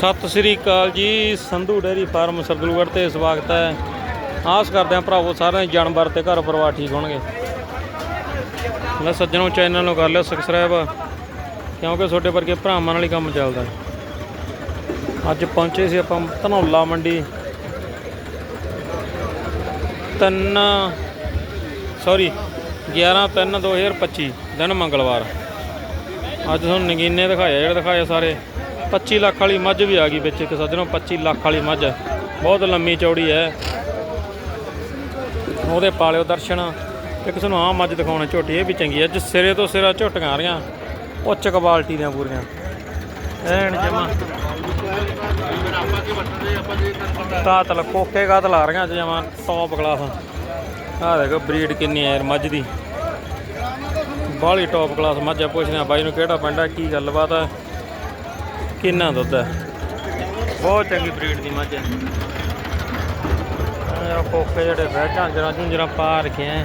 ਸਤਿ ਸ੍ਰੀ ਅਕਾਲ ਜੀ, Sandhu dairy farm Sardulgarh ਤੇ ਸਵਾਗਤ ਹੈ। ਆਸ ਕਰਦੇ ਹਾਂ ਭਰਾਵੋ ਸਾਰਿਆਂ ਦੇ ਜਾਨਵਰ ਤੇ ਘਰ ਪਰਿਵਾਰ ਠੀਕ ਹੋਣਗੇ। ਲੈ ਸੱਜਣੋ ਚੈਨਲ ਨੂੰ ਕਰ ਲਿਓ ਸਬਸਕ੍ਰਾਈਬ ਕਿਉਂਕਿ ਤੁਹਾਡੇ ਵਰਗੇ ਭਰਾਵਾਂ ਨਾਲ ਹੀ ਕੰਮ ਚੱਲਦਾ ਅੱਜ ਪਹੁੰਚੇ ਸੀ ਆਪਾਂ ਧਨੌਲਾ ਮੰਡੀ। ਤਿੰਨ ਸੌਰੀ 11 3 2025 ਦਿਨ ਮੰਗਲਵਾਰ। ਅੱਜ ਤੁਹਾਨੂੰ ਨਗੀਨੇ ਦਿਖਾਇਆ ਜਿਹੜੇ ਦਿਖਾਏ ਸਾਰੇ। 25 ਲੱਖ ਵਾਲੀ ਮੱਝ ਵੀ ਆ ਗਈ ਵਿੱਚ ਇੱਕ ਸੱਜਣੋ 25 ਲੱਖ ਵਾਲੀ ਮੱਝ ਬਹੁਤ ਲੰਮੀ ਚੌੜੀ ਹੈ। ਉਹਦੇ ਪਾਲਿਓ ਦਰਸ਼ਨ, ਇੱਕ ਤੁਹਾਨੂੰ ਆਹ ਮੱਝ ਦਿਖਾਉਣਾ ਝੋਟੀ, ਇਹ ਵੀ ਚੰਗੀ ਹੈ। ਅੱਜ ਸਿਰੇ ਤੋਂ ਸਿਰਾ ਝੋਟੀਆਂ ਆ ਰਹੀਆਂ, ਉੱਚ ਕੁਆਲਿਟੀ ਦੀਆਂ ਪੂਰੀਆਂ ਐਨ ਜਮਾ। ਕਾਤਲ, ਕੋਕੇ ਕਾਤਲ ਆ ਰਹੀਆਂ ਅੱਜ ਜਮਾ ਟੌਪ ਕਲਾਸ ਆ ਦੇਖੋ ਬਰੀਡ ਕਿੰਨੀ ਹੈ ਯਾਰ ਮੱਝ ਦੀ। ਬਾਹਲੀ ਟੌਪ ਕਲਾਸ ਮੱਝ ਆ ਪੁੱਛਦੇ ਆ ਬਾਈ ਨੂੰ ਕਿਹੜਾ ਪਿੰਡ ਹੈ, ਕੀ ਗੱਲਬਾਤ ਹੈ। ਕਿੰਨਾ ਦੁੱਧ ਹੈ? ਬਹੁਤ ਚੰਗੀ ਬਰੀਡ ਦੀ ਮੱਝ ਹੈ। ਆ ਕੋਕੇ ਜਿਹੜੇ ਬਹਿ ਝਾਂਜਰਾਂ ਝੁੰਜਰਾਂ ਪਾ ਰੱਖੇ ਆ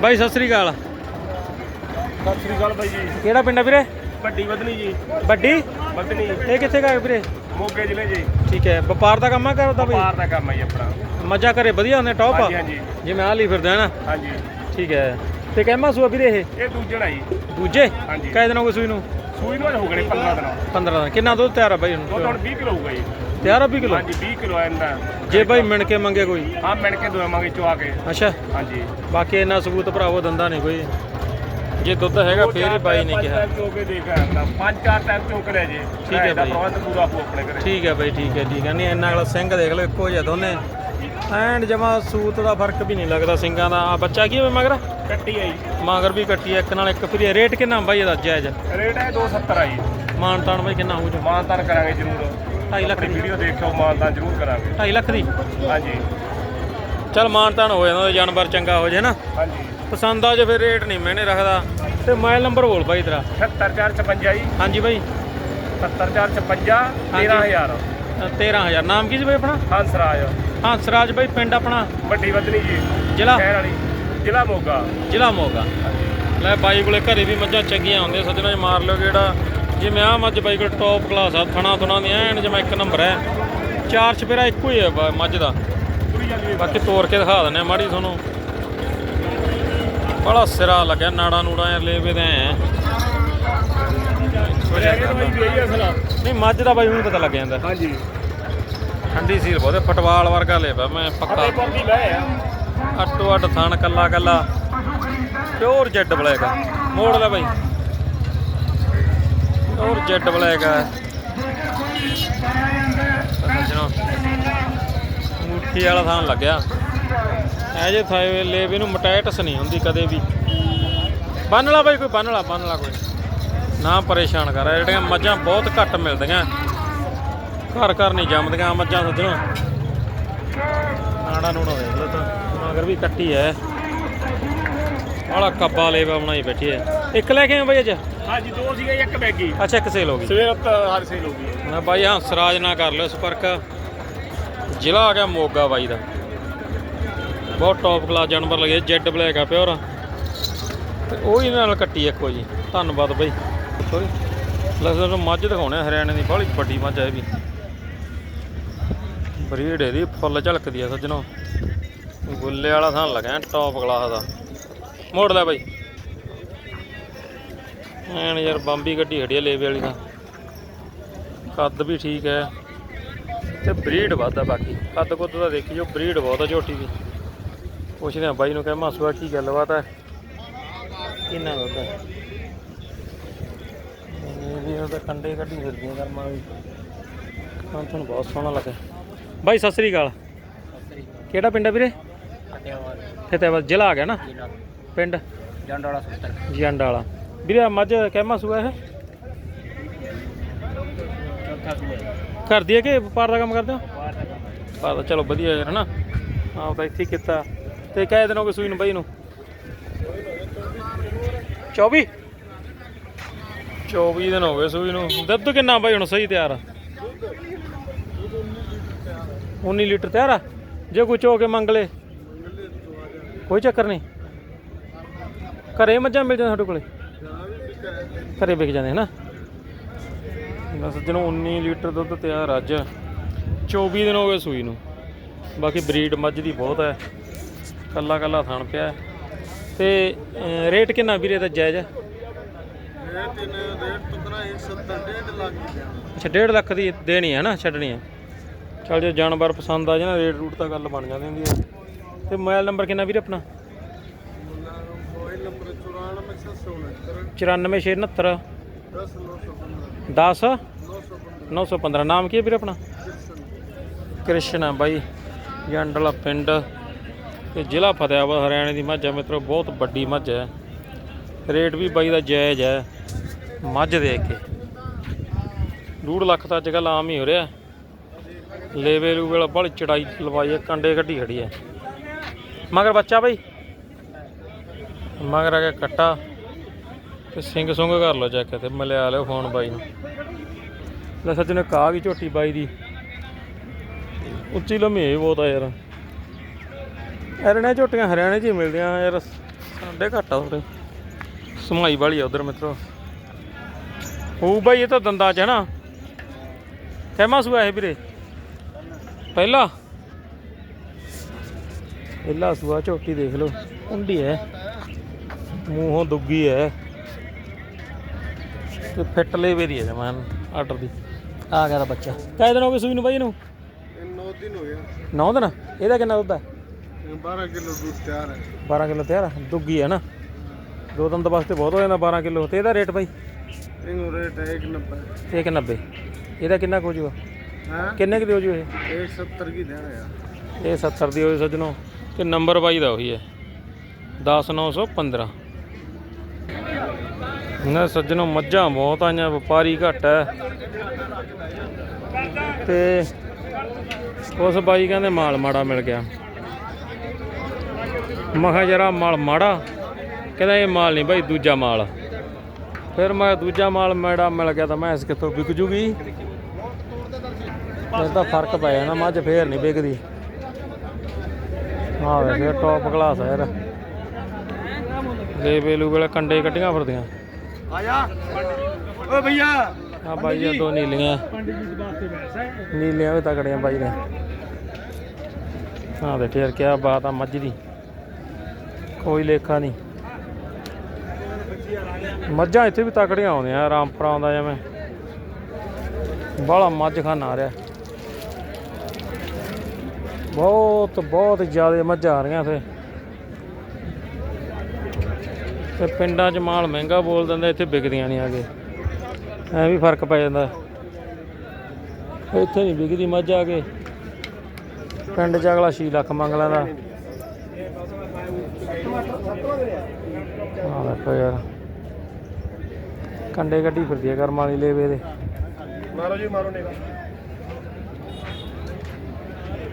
ਬਾਈ ਸਤਿ ਸ੍ਰੀ ਅਕਾਲ। ਸਤਿ ਸ੍ਰੀ ਅਕਾਲ ਬਾਈ ਜੀ। ਕਿਹੜਾ ਪਿੰਡ ਆ ਵੀਰੇ? ਵੱਡੀ ਵਧਣੀ ਜੀ। ਵੱਡੀ? ਵਧਣੀ ਇਹ ਕਿੱਥੇ ਗਾ ਵੀਰੇ? ਮੋਗੇ ਜ਼ਿਲ੍ਹੇ ਜੀ। ਠੀਕ ਹੈ ਵਪਾਰ ਦਾ ਕੰਮ ਆ ਕਰਦਾ ਬਈ? ਪਾਰ ਦਾ ਕੰਮ ਹੈ ਆਪਣਾ। ਮੱਝਾਂ ਘਰੇ ਵਧੀਆ ਹੁੰਦੇ ਟੌਪ ਹਾਂਜੀ ਹਾਂਜੀ। ਜਿਵੇਂ ਆ ਲਈ ਫਿਰਦੇ ਆ ਨਾ? ਹਾਂਜੀ। ਠੀਕ ਹੈ ਤੇ ਕਹਿਮਾ ਸੂਆ ਵੀਰੇ ਇਹ? ਇਹ ਦੂਜਣਾ ਜੀ। ਦੂਜੇ? ਹਾਂਜੀ। ਕਾਇ ਦਿਨ ਹੋ ਗਏ ਸੂਈ ਨੂੰ। ਸੂਈ ਨੂੰ ਅੱਜ ਹੋ ਗਏ 15 ਦਿਨ 15 ਦਿਨ। ਕਿੰਨਾ ਦੁੱਧ ਤਿਆਰ ਆ ਬਾਈ ਦੁੱਧ ਹੁਣ ਹੁਣ 20 ਕਿਲੋ ਹੋਊਗਾ ਜੀ। ਤਿਆਰ ਆ 20 ਕਿਲੋ? ਹਾਂਜੀ 20 ਕਿਲੋ ਆਂਦਾ ਜੇ ਬਾਈ ਮਿਣ ਕੇ ਮੰਗੇ ਕੋਈ? ਹਾਂ ਮਿਣ ਕੇ ਦੋਵਾਂਗੇ ਚਵਾ ਕੇ। ਅੱਛਾ। ਹਾਂਜੀ। ਬਾਕੀ ਇੰਨਾ ਸਬੂਤ ਭਰਾਵੋ ਦੰਦਾ ਨਹੀਂ ਕੋਈ। ਜੇ ਦੁੱਧ ਹੈਗਾ ਫੇਰ ਹੀ ਬਾਈ ਨੇ ਕਿਹਾ। ਚੋਕੇ ਦੇ ਕੇ ਆਂਦਾ ਪੰਜ ਚਾਰ ਟਾਈਮ ਚੋਕ ਲਿਆ ਜੀ। ਠੀਕ ਹੈ ਇਹਦਾ ਬਾਈ। ਪ੍ਰਬੰਧ ਪੂਰਾ ਹੋ ਆਪਣੇ ਘਰੇ। ਠੀਕ ਹੈ ਬਾਈ ਠੀਕ ਹੈ ਠੀਕ ਹੈ। ਨਹੀਂ ਇੰਨਾ ਅਗਲਾ ਸਿੰਘ ਦੇਖ ਲਓ ਇੱਕੋ ਜਿਹਾ ਦੋਨੇ। ਐਂਡ ਜਮਾ ਸੂਤ ਦਾ ਫ਼ਰਕ ਵੀ ਨਹੀਂ ਲੱਗਦਾ ਸਿੰਘਾਂ ਦਾ। ਆ ਬੱਚਾ ਕੀ ਹੋਵੇ ਮਗਰ? ਕੱਟੀ ਜੀ। ਮਗਰ ਵੀ ਕੱਟੀ ਆ, ਇੱਕ ਨਾਲ ਇੱਕ ਫਰੀ ਰੇਟ ਕਿੰਨਾ ਬਾਈ ਇਹਦਾ ਜਾਇਜ਼? ਰੇਟ ਹੈ 270 ਆ ਜੀ। ਮਾਨਤਾਨ ਬਾਈ ਕਿੰਨਾ ਹੋਊ ਜੀ? ਮਾਨਤਾਨ ਕਰਾਂਗੇ ਜ਼ਰੂਰ। 2.5 ਲੱਖ ਆਪਣੀ ਦੀ। ਵੀਡੀਓ ਦੇਖਿਓ ਮਾਨਤਾਨ ਜ਼ਰੂਰ ਕਰਾਂਗੇ। 2.5 ਲੱਖ ਦੀ? ਹਾਂਜੀ। ਚਲ ਮਾਨਤਾਨ ਹੋ ਜਾਂਦਾ ਜਾਨਵਰ ਚੰਗਾ ਹੋ ਜੇ ਨਾ ਹਾਂਜੀ। ਪਸੰਦ ਆ ਜੇ ਫਿਰ ਰੇਟ ਨਹੀਂ ਮੈਨੇ ਰੱਖਦਾ। ਤੇ ਮੋਬਾਈਲ ਨੰਬਰ ਬੋਲ ਬਾਈ ਤੇਰਾ। 77456 ਜੀ। ਹਾਂਜੀ ਬਾਈ। 77456 ਹਾਂਜੀ। 13000 ਅ, 13000 ਨਾਮ ਕੀ ਸੀ ਬਾਈ ਆਪਣਾ? ਹੰਸਰਾਜ ਹਾਂ ਸਰਾਜ ਬਾਈ ਪਿੰਡ ਆਪਣਾ ਵੱਡੀ ਵਧਣੀ ਜੀ ਜ਼ਿਲ੍ਹਾ ਸ਼ਹਿਰ ਵਾਲੀ ਜ਼ਿਲ੍ਹਾ ਮੋਗਾ ਜ਼ਿਲ੍ਹਾ ਮੋਗਾ ਲੈ ਬਾਈ ਕੋਲੇ ਘਰੇ ਵੀ ਮੱਝਾਂ ਚੰਗੀਆਂ ਹੁੰਦੀਆਂ ਸੱਜਣਾ ਜੀ ਮਾਰ ਲਿਓ ਕਿਹੜਾ ਜਿਵੇਂ ਆ ਮੱਝ ਬਾਈ ਕੋਲ ਟੌਪ ਕਲਾਸ ਆ ਥਣਾ ਥੁਣਾ ਦੀ ਐਨ ਜਿਵੇਂ ਇੱਕ ਨੰਬਰ ਹੈ ਚਾਰ ਚਪੇਰਾ ਇੱਕੋ ਹੀ ਹੈ ਮੱਝ ਦਾ ਬਾਕੀ ਤੋੜ ਕੇ ਦਿਖਾ ਦਿੰਦੇ ਆ ਮਾੜੀ ਤੁਹਾਨੂੰ ਬੜਾ ਸਿਰਾ ਲੱਗਿਆ ਨਾੜਾ ਨੂੜਾ ਯਾਰ ਲੇਵੇ ਦੇ ਐ ਨਹੀਂ ਮੱਝ ਦਾ ਬਾਈ ਨੂੰ ਪਤਾ ਲੱਗ ਜਾਂਦਾ ਹਾਂਜੀ ਠੰਡੀ ਸੀਲ ਬਹੁਤੇ ਫਟਵਾਲ ਵਰਗਾ ਲੇਵਾ ਮੈਂ ਪੱਕਾ। ਅੱਟੋ ਅੱਟ ਥਣ ਕੱਲਾ ਕੱਲਾ। ਪਿਓਰ ਜੈਡ ਬਲੈਕ ਆ। ਮੋੜ ਲੈ ਬਾਈ। ਪਿਓਰ ਜੈਡ ਬਲੈਕ ਆ। ਸੱਜਣੋ ਮੁੱਠੀ ਵਾਲਾ ਥਾਂ ਲੱਗਿਆ। ਐ ਜੇ ਥਾਏ ਲੇਵੇ ਨੂੰ ਮਟੈਟਸ ਨਹੀਂ ਹੁੰਦੀ ਕਦੇ ਵੀ। ਬੰਨ ਲਾ ਬਾਈ ਕੋਈ ਬੰਨ ਲਾ ਬੰਨ ਲਾ ਕੋਈ। ਨਾ ਪਰੇਸ਼ਾਨ ਕਰ ਜਿਹੜੀਆਂ ਮੱਝਾਂ ਬਹੁਤ ਘੱਟ ਮਿਲਦੀਆਂ। ਘਰ ਘਰ ਨਹੀਂ ਜੰਮਦੀਆਂ ਮੱਝਾਂ ਸੱਜਣੋ। ਨਾੜਾ ਨੂੜਾ ਦੇਖ ਲਓ ਤਾਂ ਮਗਰ ਵੀ ਕੱਟੀ ਐ। ਵਾਲਾ ਕੱਬਾ ਲੇਵਾ ਬਣਾਈ ਬੈਠੀ ਐ। ਇੱਕ ਲੈ ਕੇ ਆਏ ਬਾਈ ਅੱਜ? ਹਾਂਜੀ ਦੋ ਸੀਗੇ ਇੱਕ ਬੈਗੀ। ਅੱਛਾ ਇੱਕ ਸੇਲ ਹੋ ਗਈ। ਸਵੇਰ ਤਾਂ ਹਰ ਸੇਲ ਹੋ ਗਈ। ਨਾ ਬਾਈ ਹੰਸਰਾਜ ਨਾਲ ਕਰ ਲਿਓ ਸੰਪਰਕ। ਜ਼ਿਲ੍ਹਾ ਆ ਗਿਆ ਮੋਗਾ ਬਾਈ ਦਾ। ਬਹੁਤ ਟੌਪ ਕਲਾਸ ਜਾਨਵਰ ਲਗੇ ਜੈਡ ਬਲੈਕ ਆ ਪਿਓਰ ਤੇ ਉਹੀ ਨਾਲ ਕੱਟੀ ਇੱਕੋ ਜੀ ਧੰਨਵਾਦ ਬਾਈ। ਸੋਰੀ ਲਸਣ ਨੂੰ ਮੱਝ ਦਿਖਾਉਣੇ ਹਰਿਆਣੇ ਦੀ ਬੜੀ ਵੱਡੀ ਮੱਝ ਆ ਵੀ। ਬਰੀਡ ਇਹਦੀ ਫੁੱਲ ਝਲਕਦੀ ਆ ਸੱਜਣੋ। ਗੁੱਲੇ ਵਾਲਾ ਥਾਂ ਲਗਿਆ ਟੌਪ ਕਲਾਸ ਦਾ। ਮੋੜ ਲੈ ਬਾਈ। ਐਨ ਯਾਰ ਬੰਬੀ ਗੱਡੀ ਖੜੀ ਆ ਲੇਵੇ ਵਾਲੀ ਦਾ ਕੱਦ ਵੀ ਠੀਕ ਹੈ। ਤੇ ਬਰੀਡ ਵੱਧ ਆ ਬਾਕੀ। ਕੱਦ ਕੁੱਦ ਦਾ ਦੇਖੀ ਜੋ ਬਰੀਡ ਬਹੁਤ ਆ ਝੋਟੀ ਦੀ। ਪੁੱਛਦੇ ਆ ਬਾਈ ਨੂੰ ਕਹਿ, ਮਾਸੂਆ ਕੀ ਗੱਲਬਾਤ ਹੈ ਕਿੰਨਾ ਦੁੱਧ ਹੈ ਇਹ ਵੀ ਉਹਦਾ ਕੰਡੇ ਕੱਢੀ ਫਿਰਦੀਆਂ ਕਰਮਾ ਵੀ ਹਾਂ ਤੁਹਾਨੂੰ ਬਹੁਤ ਸੋਹਣਾ ਲੱਗਾ ਬਾਈ ਸਤਿ ਸ੍ਰੀ ਅਕਾਲ। ਕਿਹੜਾ ਪਿੰਡ ਹੈ ਵੀਰੇ? ਫਤਿਹਵਾਦ ਜ਼ਿਲ੍ਹਾ ਆ ਗਿਆ ਨਾ? ਪਿੰਡ? ਜੰਡਾਲਾ 70 ਜੰਡ ਵਾਲਾ ਵੀਰੇ ਆਹ ਮੱਝ ਕਹਿਮਾ ਸੂਆ ਇਹ? ਘਰ ਦੀ ਹੈ ਕਿ ਵਪਾਰ ਦਾ ਕੰਮ ਕਰਦੇ ਹੋ? ਦਾ ਤਾਂ ਚਲੋ ਵਧੀਆ ਯਾਰ ਹਨਾ? ਆਪ ਤਾਂ ਇੱਥੇ ਹੀ ਕੀਤਾ। ਤੇ ਕਾਹ ਦਿਨ ਹੋ ਗਏ ਸੂਈ ਨੂੰ ਬਾਈ ਨੂੰ? 24 24 ਦਿਨ ਹੋ ਗਏ ਸੂਈ ਨੂੰ। ਦੁੱਧ ਕਿੰਨਾ ਬਾਈ ਹੁਣ ਸਹੀ ਤਿਆਰ ਆ? 19 ਲੀਟਰ ਤਿਆਰ ਆ? ਜੇ ਕੋਈ ਚੋ ਕੇ ਮੰਗ ਲੇ। ਕੋਈ ਚੱਕਰ ਨਹੀਂ। ਘਰੇ ਮੱਝਾਂ ਮਿਲ ਜਾਂਦੀਆਂ ਤੁਹਾਡੇ ਕੋਲੇ? ਘਰੇ ਵਿਕ ਜਾਂਦੇ ਹਨਾ? ਬਸ ਜਦੋਂ 19 ਲੀਟਰ ਦੁੱਧ ਤਿਆਰ ਅੱਜ 24 ਦਿਨ ਹੋ ਗਏ ਸੂਈ ਨੂੰ। ਬਾਕੀ ਬਰੀਡ ਮੱਝ ਦੀ ਬਹੁਤ ਹੈ ਕੱਲਾ ਕੱਲਾ ਥਣ ਪਿਆ। ਹੈ। ਤੇ ਰੇਟ ਕਿੰਨਾ ਵੀਰੇ ਦਾ ਜਾਇਜ਼ ਹੈ ਰੇਟ ਇਹਨੇ ਰੇਟ ਤੋਂ 170 1.5 ਲੱਖ ਅੱਛਾ 1.5 ਲੱਖ ਦੀ ਦੇਣੀ ਹੈ ਨਾ, ਛੱਡਣੀ ਹੈ। ਚਲ ਜੇ ਜਾਨਵਰ ਪਸੰਦ ਆ ਜਾਏ ਨਾ ਰੇਟ ਰੂਟ ਤਾਂ ਗੱਲ ਬਣ ਜਾਂਦੀ ਹੁੰਦੀ ਹੈ। ਤੇ ਮੋਬਾਈਲ ਨੰਬਰ ਕਿੰਨਾ ਵੀਰੇ ਆਪਣਾ? ਮੋਬਾਈਲ ਨੰਬਰ 94669 94669 10915 10 915 ਨਾਮ ਕੀ ਹੈ ਵੀਰੇ ਆਪਣਾ? ਕ੍ਰਿਸ਼ਨ ਹੈ ਬਾਈ ਜੰਡ ਪਿੰਡ ਤੇ ਜ਼ਿਲ੍ਹਾ ਫਤਿਆਬਾਦ ਹਰਿਆਣੇ ਦੀ ਮੱਝ ਹੈ ਮਿੱਤਰੋ, ਬਹੁਤ ਵੱਡੀ ਮੱਝ ਹੈ। ਰੇਟ ਵੀ ਬਾਈ ਦਾ ਜਾਇਜ਼ ਹੈ। ਮੱਝ ਦੇਖ ਕੇ। ਡੂਢ ਲੱਖ ਤਾਂ ਅੱਜ ਕੱਲ੍ਹ ਆਮ ਹੀ ਹੋ ਰਿਹਾ। ਲੇਵੇ ਲੂ ਵਾਲਾ ਬੜੀ ਚੜਾਈ ਲਵਾਈ ਹੈ ਕੰਡੇ ਕੱਢੀ ਖੜੀ ਹੈ ਮਗਰ ਬੱਚਾ ਬਾਈ। ਮਗਰ ਆ ਗਿਆ ਕੱਟਾ। ਤੇ ਸਿੰਘ ਸੁੰਗ ਕਰ ਲਓ ਚੈੱਕ ਤੇ ਮਿਲਿਆ ਲਿਓ ਫੋਨ ਬਾਈ ਨੂੰ। ਲੈ ਸੱਜਣੇ, ਕਾਹ ਵੀ ਝੋਟੀ ਬਾਈ ਦੀ? ਉੱਚੀ ਲੰਮੀ ਹੈ ਬਹੁਤ ਆ ਯਾਰ। ਹਰਿਆਣੇ ਝੋਟੀਆਂ ਹਰਿਆਣੇ 'ਚ ਹੀ ਮਿਲਦੀਆਂ ਯਾਰ। ਸਾਡੇ ਘੱਟ ਆ ਥੋੜੇ ਸਮਾਈ ਵਾਲੀ ਆ ਉਧਰ ਮਿੱਤਰੋ। ਉਹ ਬਾਈ ਇਹ ਤਾਂ ਦੰਦਾਂ 'ਚ ਹੈ ਨਾ। ਕਹਿਮਾ ਸੂਆ ਇਹ ਵੀਰੇ। ਪਹਿਲਾ। ਪਹਿਲਾ ਸੂਆ ਝੋਟੀ ਦੇਖ ਲਓ। ਹੁੰਡੀ ਹੈ। ਮੂੰਹੋਂ ਦੁੱਗੀ ਹੈ। ਤੇ ਫਿੱਟ ਲੇਵੇ ਦੀ ਹੈ ਜਮਾਨ ਆਰਡਰ ਦੀ। ਆ ਗਿਆ ਦਾ ਬੱਚਾ। ਕਾਇ ਦਿਨ ਹੋ ਗਏ ਸੂਈ ਨੂੰ ਬਾਈ ਇਹਨੂੰ? ਇਹ 9 ਦਿਨ ਹੋ ਗਿਆ 9 ਦਿਨ? ਇਹਦਾ ਕਿੰਨਾ ਦੁੱਧ ਹੈ? ਇਹ 12 ਕਿਲੋ ਦੁੱਧ ਤਿਆਰ ਹੈ। 12 ਕਿਲੋ ਤਿਆਰ? ਦੁੱਗੀ ਹੈ ਨਾ। ਦੋ ਦੰਦ ਵਾਸਤੇ ਬਹੁਤ ਹੋ ਜਾਂਦਾ 12 ਕਿਲੋ। ਤੇ ਇਹਦਾ ਰੇਟ ਬਾਈ? ਇਹਨੂੰ ਰੇਟ ਹੈ 190 ਇੱਕ 90 ਇਹਦਾ ਕਿੰਨਾ ਕੁ ਹੋ ਜੂਗਾ? ਹਾਂ? ਕਿੰਨੇ ਕੁ ਦੀ ਹੋ ਜੂ ਇਹ? 170 ਕੀ ਦੇਣਾ ਯਾਰ ਇਹ 70 ਦੀ ਹੋਏ ਸੱਜਣੋ। ਤੇ ਨੰਬਰ ਬਾਈ ਦਾ ਉਹੀ ਹੈ। 10915 ਨਾ ਸੱਜਣੋ ਮੱਝਾਂ ਬਹੁਤ ਆਈਆਂ ਵਪਾਰੀ ਘੱਟ ਹੈ। ਤੇ ਉਸ ਬਾਈ ਕਹਿੰਦੇ ਮਾਲ ਮਾੜਾ ਮਿਲ ਗਿਆ। ਮੈਂ ਕਿਹਾ ਜਰਾ ਮਾਲ ਮਾੜਾ। ਕਹਿੰਦਾ ਇਹ ਮਾਲ ਨਹੀਂ ਬਾਈ ਦੂਜਾ ਮਾਲ ਫਿਰ ਮੈਂ ਦੂਜਾ ਮਾਲ ਮਾੜਾ ਮਿਲ ਗਿਆ ਤਾਂ ਮੈਂ ਇਸ ਕਿੱਥੋਂ ਵਿਕ ਜੂਗੀ? ਇਹ ਤਾਂ ਫ਼ਰਕ ਪੈ ਜਾਣਾ ਮੱਝ ਫੇਰ ਨਹੀਂ ਵਿਕਦੀ। ਹਾਂ ਵੇ ਫੇਰ ਟੌਪ ਕਲਾਸ ਆ ਯਾਰ। ਲੈ ਬੇਲੂ ਵੇਲੇ ਕੰਡੇ ਕੱਢੀਆਂ ਫਿਰਦੀਆਂ। ਓ ਭਈਆ। ਆ ਬਾਈ ਇਹ ਦੋ ਨੀਲੀਆਂ। ਜੀ ਦੇ ਹੈ ਨੀਲੀਆਂ ਵੀ ਤਕੜੀਆਂ ਬਾਈ ਨੇ। ਹਾਂ ਦੇ ਫੇਰ ਕਿਆ ਬਾਤ ਆ ਮੱਝ ਦੀ। ਕੋਈ ਲੇਖਾ ਨਹੀਂ। ਮੱਝਾਂ ਇੱਥੇ ਵੀ ਤਕੜੀਆਂ ਆਉਂਦੀਆਂ ਰਾਮਪੁਰਾ ਆਉਂਦਾ ਜਿਵੇਂ। ਬਾਹਲਾ ਮੱਝ ਖਾਨਾ ਆ ਰਿਹਾ। ਬਹੁਤ ਬਹੁਤ ਜ਼ਿਆਦਾ ਮੱਝਾਂ ਆ ਰਹੀਆਂ ਇੱਥੇ। ਤੇ ਪਿੰਡਾਂ 'ਚ ਮਾਲ ਮਹਿੰਗਾ ਬੋਲ ਦਿੰਦਾ, ਇੱਥੇ ਵਿਕਦੀਆਂ ਨਹੀਂ ਆਗੇ ਐ ਵੀ ਫ਼ਰਕ ਪੈ ਜਾਂਦਾ। ਇੱਥੇ ਨਹੀਂ ਵਿਕਦੀ ਮੱਝ ਆ ਕੇ। ਪਿੰਡ 'ਚ ਅਗਲਾ 6 ਲੱਖ ਮੰਗ ਲੈਂਦਾ। ਹਾਂ ਦੇਖੋ ਯਾਰ। ਕੰਡੇ ਗੱਡੀ ਫਿਰਦੀ ਹੈ ਕਰਮ ਵਾਲੀ ਲੇਵੇ ਦੇ। ਮਾਰੋ ਜੀ ਮਾਰੋ ਨੇਗਾ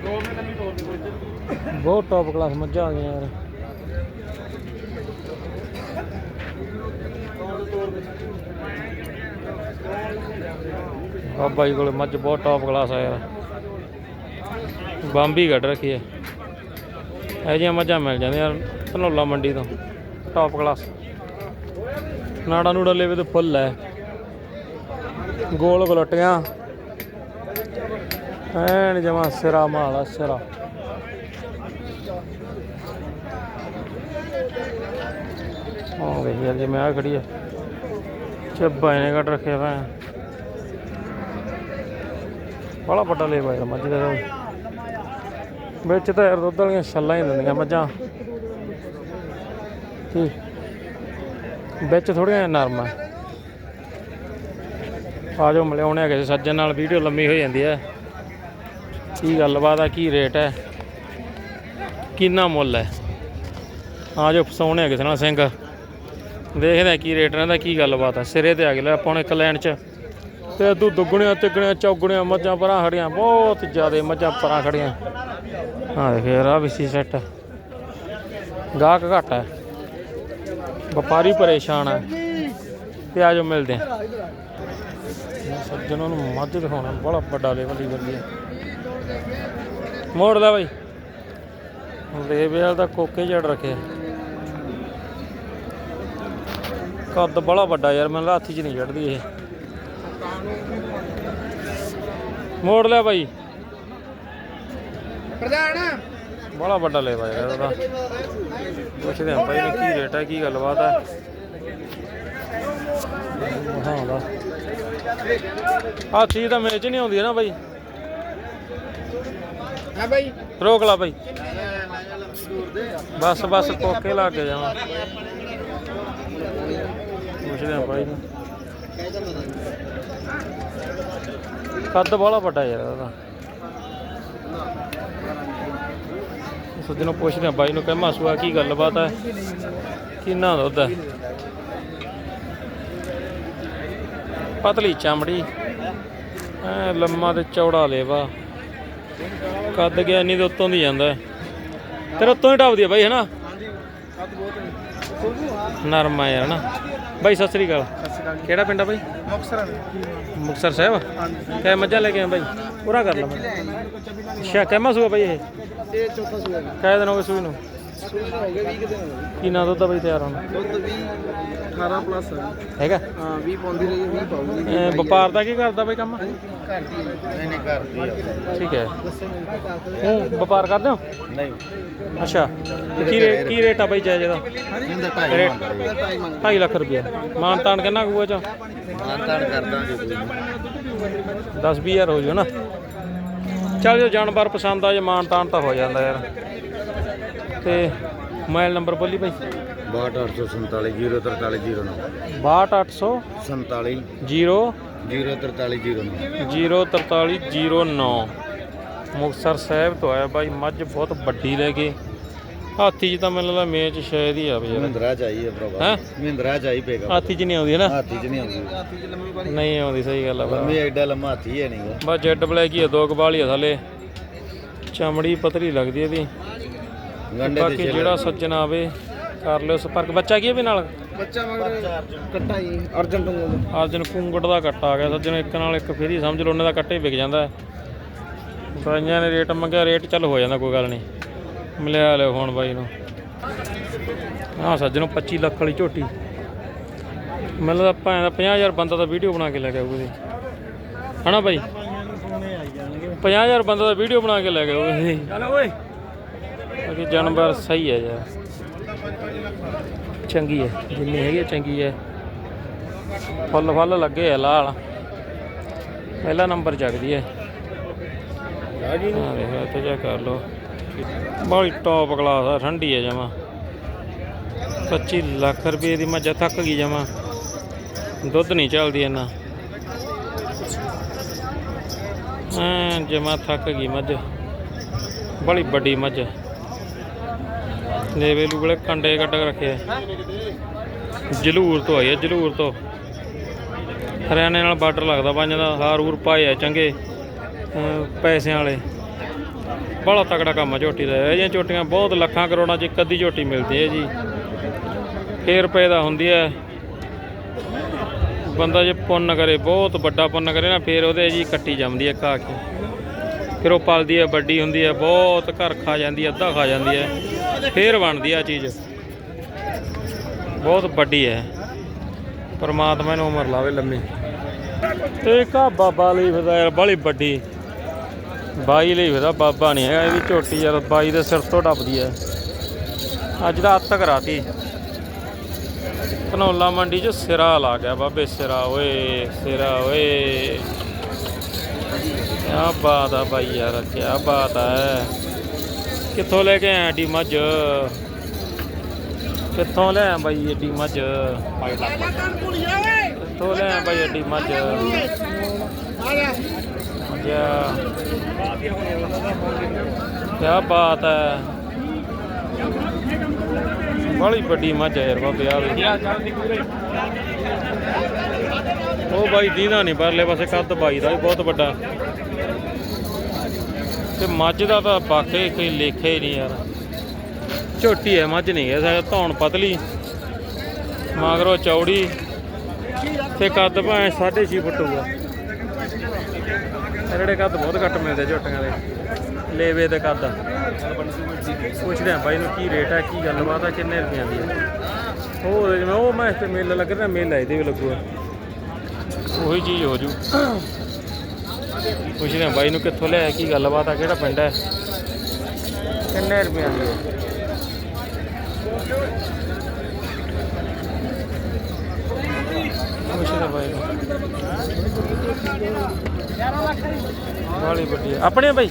ਦੋ ਬਹੁਤ ਟੌਪ ਕਲਾਸ ਮੱਝਾਂ ਆ ਗਈਆਂ ਯਾਰ। ਬਾਬਾ ਜੀ ਕੋਲੇ ਮੱਝ ਬਹੁਤ ਟੌਪ ਕਲਾਸ ਆ ਯਾਰ। ਬੰਬੀ ਕੱਢ ਰੱਖੀ ਹੈ ਇਹ ਜਿਹੀਆਂ ਮੱਝਾਂ ਮਿਲ ਜਾਂਦੀਆਂ ਧਨੌਲਾ ਮੰਡੀ ਤੋਂ। ਟੌਪ ਕਲਾਸ ਨਾੜਾ ਨੂੜਾ ਲੇਵੇ ਤੇ ਫੁੱਲ ਹੈ ਗੋਲ ਗਲਟੀਆਂ। ਐਨ ਜਮਾ ਸਿਰਾ ਮਾਲਾ ਸਿਰਾ। ਹਾਂ ਵੇਖ ਯਾਰ ਜਿਵੇਂ ਆ ਖੜੀ ਆ ਚੱਬਾ ਇਹਨੇ ਕੱਢ ਰੱਖਿਆ ਵਾ ਬੜਾ ਵੱਡਾ ਲੈ ਬਾਈ ਮੱਝ ਦਾ ਵਿੱਚ ਤਾਂ ਯਾਰ ਦੁੱਧ ਵਾਲੀਆਂ ਛੱਲਾਂ ਹੀ ਦਿੰਦੀਆਂ ਮੱਝਾਂ। ਕੀ ਵਿੱਚ ਥੋੜੀਆਂ ਨਰਮ ਆ। ਆ ਜਾਓ ਮਿਲਿਆਉਣੇ ਹੈਗੇ ਸੀ ਸੱਜਣ ਨਾਲ ਵੀਡੀਓ ਲੰਮੀ ਹੋ ਜਾਂਦੀ ਹੈ ਕੀ ਗੱਲਬਾਤ ਆ, ਕੀ ਰੇਟ ਹੈ ਕਿੰਨਾ ਮੁੱਲ ਹੈ ਆ ਜਾਓ ਫਸਾਉਣੇ ਹੈਗੇ ਕਿਸੇ ਨਾਲ ਸਿੰਘ। ਦੇਖਦੇ ਆ ਕੀ ਰੇਟ ਰਹਿੰਦਾ, ਕੀ ਗੱਲਬਾਤ ਆ। ਸਿਰੇ ਤੇ ਆ ਗਏ ਲੈ ਆਪਾਂ ਹੁਣ ਇੱਕ ਲੈਣ 'ਚ। ਤੇ ਦੂ ਦੁੱਗਣਿਆਂ, ਤਿੱਗਣੀਆਂ, ਚੌਗਣੀਆਂ, ਮੱਝਾਂ ਪਰਾਂ ਖੜੀਆਂ ਬਹੁਤ ਜ਼ਿਆਦਾ ਮੱਝਾਂ ਪਰਾਂ ਖੜੀਆਂ ਹਾਂ ਦੇਖ ਯਾਰ ਆ ਵੀ ਸੀ ਸੈੱਟ ਗਾਹਕ ਘੱਟ ਹੈ ਵਪਾਰੀ ਪਰੇਸ਼ਾਨ ਹੈ ਤੇ ਆ ਮਿਲਦੇ ਆ। ਸੱਜਣੋਂ ਨੂੰ ਮੱਝ ਦਿਖਾਉਣਾ, ਬੜਾ ਵੱਡਾ ਲੈਵਲ ਦੀ ਬੰਦੀ ਹੈ ਮੋੜ ਲੈ ਬਾਈ। ਲੇਬਲ ਦਾ ਕੋਕੇ ਜੜ ਰੱਖਿਆ। ਕੱਦ ਬੜਾ ਵੱਡਾ ਯਾਰ, ਮੈਨੂੰ ਹੱਥ 'ਚ ਨਹੀਂ ਚੜਦੀ ਇਹ। ਮੋੜ ਲਿਆ ਬਾਈ। ਪ੍ਰਧਾਨ। ਬੜਾ ਵੱਡਾ ਲੈ ਬਾਈ ਇਹਦਾ। ਪੁੱਛਦੇ ਆਂ ਬਾਈ ਨੂੰ ਕੀ ਰੇਟ ਹੈ ਕੀ ਗੱਲਬਾਤ ਹੈ ਹਾਂ ਦਾ ਆ ਚੀਜ਼ ਤਾਂ ਮੇਚ ਨਹੀਂ ਆਉਂਦੀ ਹੈ ਨਾ ਬਾਈ। ਹਾਂ ਬਾਈ। ਰੋਕ ਲਾ ਬਾਈ। ਬਸ ਬਸ ਕੋਕੇ ਲਾ ਕੇ ਜਾਵਾਂ। ਪੁੱਛਦੇ ਆਂ ਬਾਈ ਨੂੰ। ਕੱਦ ਬੜਾ ਵੱਡਾ ਯਾਰ ਇਹਦਾ। ਸੱਜਣੋਂ ਪੁੱਛਦੇ ਆਂ, ਬਾਈ ਨੂੰ ਕਹਿਮਾ ਸੁਆ ਕੀ ਗੱਲਬਾਤ ਹੈ ਕਿੰਨਾ ਦੁੱਧ ਹੈ ਪਤਲੀ ਚਮੜੀ। ਐ ਲੰਮਾ ਤੇ ਚੌੜਾ ਲੇਵਾ। ਕੱਦ ਗਿਆ ਨਹੀਂ ਤੇ ਉੱਤੋਂ ਦੀ ਜਾਂਦਾ। ਤੇਰਾ ਉੱਤੋਂ ਹੀ ਟੱਪਦੀ ਆ ਬਾਈ, ਹੈਨਾ? ਕੱਦ ਬਹੁਤ ਨਰਮ ਆ ਯਾਰ ਨਾ? ਬਾਈ ਸਤਿ ਸ੍ਰੀ ਅਕਾਲ। ਕਿਹੜਾ ਪਿੰਡ ਆ ਬਾਈ? ਮੁਕਸਰ ਮੁਕਤਸਰ ਸਾਹਿਬ? ਕੈ ਮੱਝਾਂ ਲੈ ਕੇ ਆਏ ਬਾਈ? ਪੂਰਾ ਕਰ ਲਾ ਮੈਂ ਅੱਛਾ ਕਹਿਮਾ ਸੂਆ ਬਾਈ ਇਹ? ਇਹ ਚੌਥਾ ਸੂਆ ਕਾਹ ਦਿਨ ਹੋ ਗਏ ਸੂਈ ਨੂੰ? ਸੂਆ ਹੋ ਗਿਆ 20 ਦਿਨ ਹੋ ਗਏ ਕੀ ਨਾ ਦੁੱਧ ਆ ਬਾਈ ਤਿਆਰ ਹੁਣ? ਦੁੱਧ 20 18 ਪਲੱਸ ਹੈ ਹੈਗਾ? ਹਾਂ 20 ਪਾਉਂਦੀ ਰਹੀ 20 ਪਾਉਂਦੀ ਵਪਾਰ ਦਾ ਕੀ ਕਰਦਾ ਬਾਈ ਕੰਮ? ਘਰ ਦੀ ਨਹੀਂ ਨਹੀਂ ਘਰ ਦੀ ਠੀਕ ਹੈ। ਹੂੰ ਵਪਾਰ ਕਰਦੇ ਹੋ? ਨਹੀਂ। ਅੱਛਾ। ਤੇ ਕੀ ਰੇਟ ਕੀ ਰੇਟ ਆ ਬਾਈ ਜਾਇਜ਼ ਦਾ? ਇਹਦਾ ਢਾਈ ਰੇਟ? ਮੰਗਦਾ ਢਾਈ ਮੰਗਦਾ। 2.5 ਲੱਖ ਰੁਪਏ ਮਾਨ ਤਾਨ ਕਿੰਨਾ ਕੂਆ ਚ? ਮਾਨਤਾਨ ਕਰਦਾਂਗੇ ਕੋਈ ਨਹੀਂ 10 20000 ਹੋ ਜੂ ਨਾ। ਚੱਲ ਜੋ ਜਾਨਵਰ ਪਸੰਦ ਆ ਜੇ ਮਾਨ ਤਾਨ ਤਾਂ ਹੋ ਜਾਂਦਾ ਯਾਰ। ਤੇ ਮੋਬਾਈਲ ਨੰਬਰ ਬੋਲੀ ਬਾਈ 62847 04309 62800 47 0 04309 04309 ਮੁਕਤਸਰ ਸਾਹਿਬ ਤੋਂ ਆਇਆ ਬਾਈ ਮੱਝ ਬਹੁਤ ਵੱਡੀ ਲੈ ਕੇ। ਹਾਥੀ ਚ ਤਾਂ ਮੈਨੂੰ ਲੱਗਦਾ ਮੇਚ ਸ਼ਾਇਦ ਹੀ ਆਵੇ ਯਾਰ। ਮਹਿੰਦਰਾ ਚਾਹੀਏ ਭਰਾਵਾ। ਹੈਂ? ਮਹਿੰਦਰਾ ਚਾਹੀ ਪਏਗਾ ਹਾਥੀ ਚ ਨਹੀਂ ਆਉਂਦੀ ਹੈ ਨਾ? ਹਾਥੀ ਚ ਨਹੀਂ ਆਉਂਦੀ। ਹਾਥੀ ਚ ਲੰਮੀ ਵਾਲੀ ਨਹੀਂ ਆਉਂਦੀ ਸਹੀ ਗੱਲ ਆ ਭਰਾ ਲੰਮੀ ਐਡਾ ਲੰਮਾ ਹਾਥੀ ਹੈ ਨਹੀਂ ਬਸ ਜੈਡ ਬਲੈਕ ਹੀ ਆ ਦੋ ਕਬਾਲੀ ਆ ਥੱਲੇ। ਚਮੜੀ ਪਤਲੀ ਲੱਗਦੀ ਇਹਦੀ। ਗੰਡੇ ਬਾਕੀ ਜਿਹੜਾ ਸੱਜਣ ਆਵੇ ਕਰ ਲਿਓ ਸੰਪਰਕ। ਬੱਚਾ ਕੀ ਹੈ ਵੀ ਨਾਲ? ਬੱਚਾ ਮਗਰ ਕੱਟਾ ਹੀ ਅਰਜਨ ਤੋਂ ਅਰਜਨ ਕੁੰਗੜ ਦਾ ਕੱਟਾ ਆ ਗਿਆ। ਸੱਜਣ ਇੱਕ ਨਾਲ ਇੱਕ ਫੇਰੀ ਸਮਝ ਲਓ ਉਹਨੇ ਦਾ ਕੱਟੇ ਵਿਕ ਜਾਂਦਾ। ਹੈ ਬਾਈਆਂ ਨੇ ਰੇਟ ਮੰਗਿਆ ਰੇਟ ਚੱਲ ਹੋ ਜਾਂਦਾ ਕੋਈ ਗੱਲ ਨਹੀਂ। ਮਿਲਿਆ ਲਿਓ ਹੁਣ ਬਾਈ ਨੂੰ। ਹਾਂ ਸੱਜਣੋਂ 25 ਲੱਖ ਵਾਲੀ ਝੋਟੀ। ਮੈਨੂੰ ਲੱਗਦਾ ਭਾਂ ਦਾ 50000 ਬੰਦਾ ਦਾ ਵੀਡੀਓ ਬਣਾ ਕੇ ਲੈ ਗਿਆ ਉਹਦੀ ਹਨਾ ਬਾਈ? ਸੋਨੇ ਆਈ ਜਾਣਗੇ। 50000 ਬੰਦਾ ਦਾ ਵੀਡੀਓ ਬਣਾ ਕੇ ਲੈ ਗਿਆ ਉਹਦੀ ਚੱਲ ਓਏ। ਬਾਕੀ ਜਾਨਵਰ ਸਹੀ ਹੈ ਯਾਰ। ਚੰਗੀ ਹੈ, ਜਿੰਨੀ ਹੈਗੀ ਹੈ ਚੰਗੀ ਹੈ। ਫੁੱਲ ਫੁੱਲ ਲੱਗੇ ਆ ਲਾਲ। ਪਹਿਲਾ ਨੰਬਰ ਜਗਦੀ ਹੈ। ਆ ਗਈ ਹਾਂ ਦੇਖ ਇੱਥੇ ਜਾ ਕਰ ਲੋ ਬੜੀ ਟੌਪ ਕਲਾਸ ਆ, ਠੰਡੀ ਹੈ ਜਮਾ। 25 ਲੱਖ ਰੁਪਏ ਦੀ ਮੱਝ ਥੱਕ ਗਈ ਜਮਾ। ਦੁੱਧ ਨਹੀਂ ਚੱਲਦੀ ਇਹਨਾਂ ਹਾਂ ਜਮਾ ਥੱਕ ਗਈ ਮੱਝ। ਬੜੀ ਵੱਡੀ ਮੱਝ। ਲੇਵੇ ਲੂਗਲੇ ਕੰਡੇ ਕੱਟ ਕੇ ਰੱਖੇ ਜਲੂਰ ਤੋਂ ਆਈ ਆ, ਜਲੂਰ ਤੋਂ। ਹਰਿਆਣੇ ਨਾਲ ਬਾਰਡਰ ਲੱਗਦਾ ਪੰਜ ਦਾ ਹਾਰ ਹੂਰ ਪਾਏ ਆ ਚੰਗੇ ਪੈਸਿਆਂ ਵਾਲੇ। ਬੜਾ ਤਕੜਾ ਕੰਮ ਆ ਝੋਟੀ ਦਾ। ਇਹ ਜਿਹੀਆਂ ਝੋਟੀਆਂ ਬਹੁਤ ਲੱਖਾਂ ਕਰੋੜਾਂ ਚ ਇੱਕ ਅੱਧੀ ਝੋਟੀ ਮਿਲਦੀ ਹੈ ਜੀ। ਫੇਰ ਰੁਪਏ ਦਾ ਹੁੰਦੀ ਹੈ। ਬੰਦਾ ਜੇ ਪੁੰਨ ਕਰੇ, ਬਹੁਤ ਵੱਡਾ ਪੁੰਨ ਕਰੇ ਨਾ, ਫੇਰ ਉਹਦੇ ਜੀ ਕੱਟੀ ਜਾਂਦੀ ਹੈ ਘਾ ਕੇ। ਫਿਰ ਉਹ ਪਲਦੀ ਹੈ, ਵੱਡੀ ਹੁੰਦੀ ਹੈ, ਬਹੁਤ ਘਰ ਖਾ ਜਾਂਦੀ ਹੈ, ਅੱਧਾ ਖਾ ਜਾਂਦੀ ਹੈ। ਫੇਰ ਬਣਦੀ ਆ ਚੀਜ਼। ਬਹੁਤ ਵੱਡੀ ਹੈ। ਪਰਮਾਤਮਾ ਨੂੰ ਉਮਰ ਲਾਵੇ ਲੰਮੀ। ਤੇ ਕਾ ਬਾਬਾ ਲਈ ਫਿਰਦਾ ਯਾਰ ਬੜੀ ਵੱਡੀ। ਬਾਈ ਲਈ ਫਿਰਦਾ ਬਾਬਾ ਨਹੀਂ ਹੈਗਾ ਇਹਦੀ ਝੋਟੀ ਯਾਰ ਬਾਈ ਦੇ ਸਿਰ ਤੋਂ ਟੱਪਦੀ ਹੈ। ਅੱਜ ਦਾ ਅੱਤ ਕਰਾਤੀ। ਧਨੌਲਾ ਮੰਡੀ 'ਚ ਸਿਰਾ ਲਾ ਗਿਆ ਬਾਬੇ, ਸਿਰਾ ਓਏ ਸਿਰਾ ਓਏ। ਕਿਆ ਬਾਤ ਆ ਬਾਈ ਯਾਰ, ਕਿਆ ਬਾਤ ਹੈ ਕਿੱਥੋਂ ਲੈ ਕੇ ਆਇਆ ਏਡੀ ਮੱਝ ਕਿੱਥੋਂ ਲੈ ਆਇਆ ਬਾਈ ਏਡੀ ਮੱਝ ਕਿੱਥੋਂ ਲੈ ਆਇਆ ਬਾਈ ਏਡੀ ਮੱਝ ਜਾ ਕਿਆ ਬਾਤ ਹੈ। ਬੜੀ ਵੱਡੀ ਮੱਝ ਹੈ ਯਾਰ ਬਾਬੇ, ਆ ਵੀ ਉਹ ਬਾਈ ਦੀਦਾ ਨਹੀਂ ਪਰਲੇ ਪਾਸੇ ਕੱਦ ਬਾਈ ਦਾ ਵੀ ਬਹੁਤ ਵੱਡਾ। ਤੇ ਮੱਝ ਦਾ ਤਾਂ ਬਾਕੇ ਕੋਈ ਲੇਖੇ ਹੀ ਨਹੀਂ ਯਾਰ। ਝੋਟੀ ਹੈ, ਮੱਝ ਨਹੀਂ ਹੈ, ਸਾਡਾ ਧੌਣ ਪਤਲੀ, ਮਗਰੋਂ ਚੌੜੀ ਤੇ ਕੱਦ ਭਾਵੇਂ 6.5 ਫੁੱਟ ਹੋਊਗਾ। ਜਿਹੜੇ ਕੱਦ ਬਹੁਤ ਘੱਟ ਮਿਲਦੇ ਝੋਟੀਆਂ ਦੇ, ਲੇਵੇ ਦੇ ਕੱਦ। ਪੁੱਛਦੇ ਆ ਬਾਈ ਨੂੰ ਕੀ ਰੇਟ ਹੈ, ਕੀ ਗੱਲਬਾਤ ਹੈ, ਕਿੰਨੇ ਰੁਪਈਆਂ ਦੀ ਹੈ। ਉਹ ਜਿਵੇਂ ਉਹ ਮੈਂ ਤੇ ਮੇਲਾ ਲੱਗ ਰਿਹਾ ਮੇਲਾ ਇਹਦੇ ਵੀ ਲੱਗੂਗਾ। ਉਹੀ ਚੀਜ਼ ਹੋ ਜੂ। ਪੁੱਛਦੇ ਆ ਬਾਈ ਨੂੰ ਕਿੱਥੋਂ ਲਿਆ ਕੀ ਗੱਲਬਾਤ ਆ ਕਿਹੜਾ ਪਿੰਡ ਹੈ? ਕਿੰਨੇ ਰੁਪਏ ਦੀ ਹੈ ਪੁੱਛਦੇ ਬਾਈ ਨੂੰ। ਵਾਲੀ ਵੱਡੀ ਆ। ਆਪਣੇ ਆ ਬਾਈ?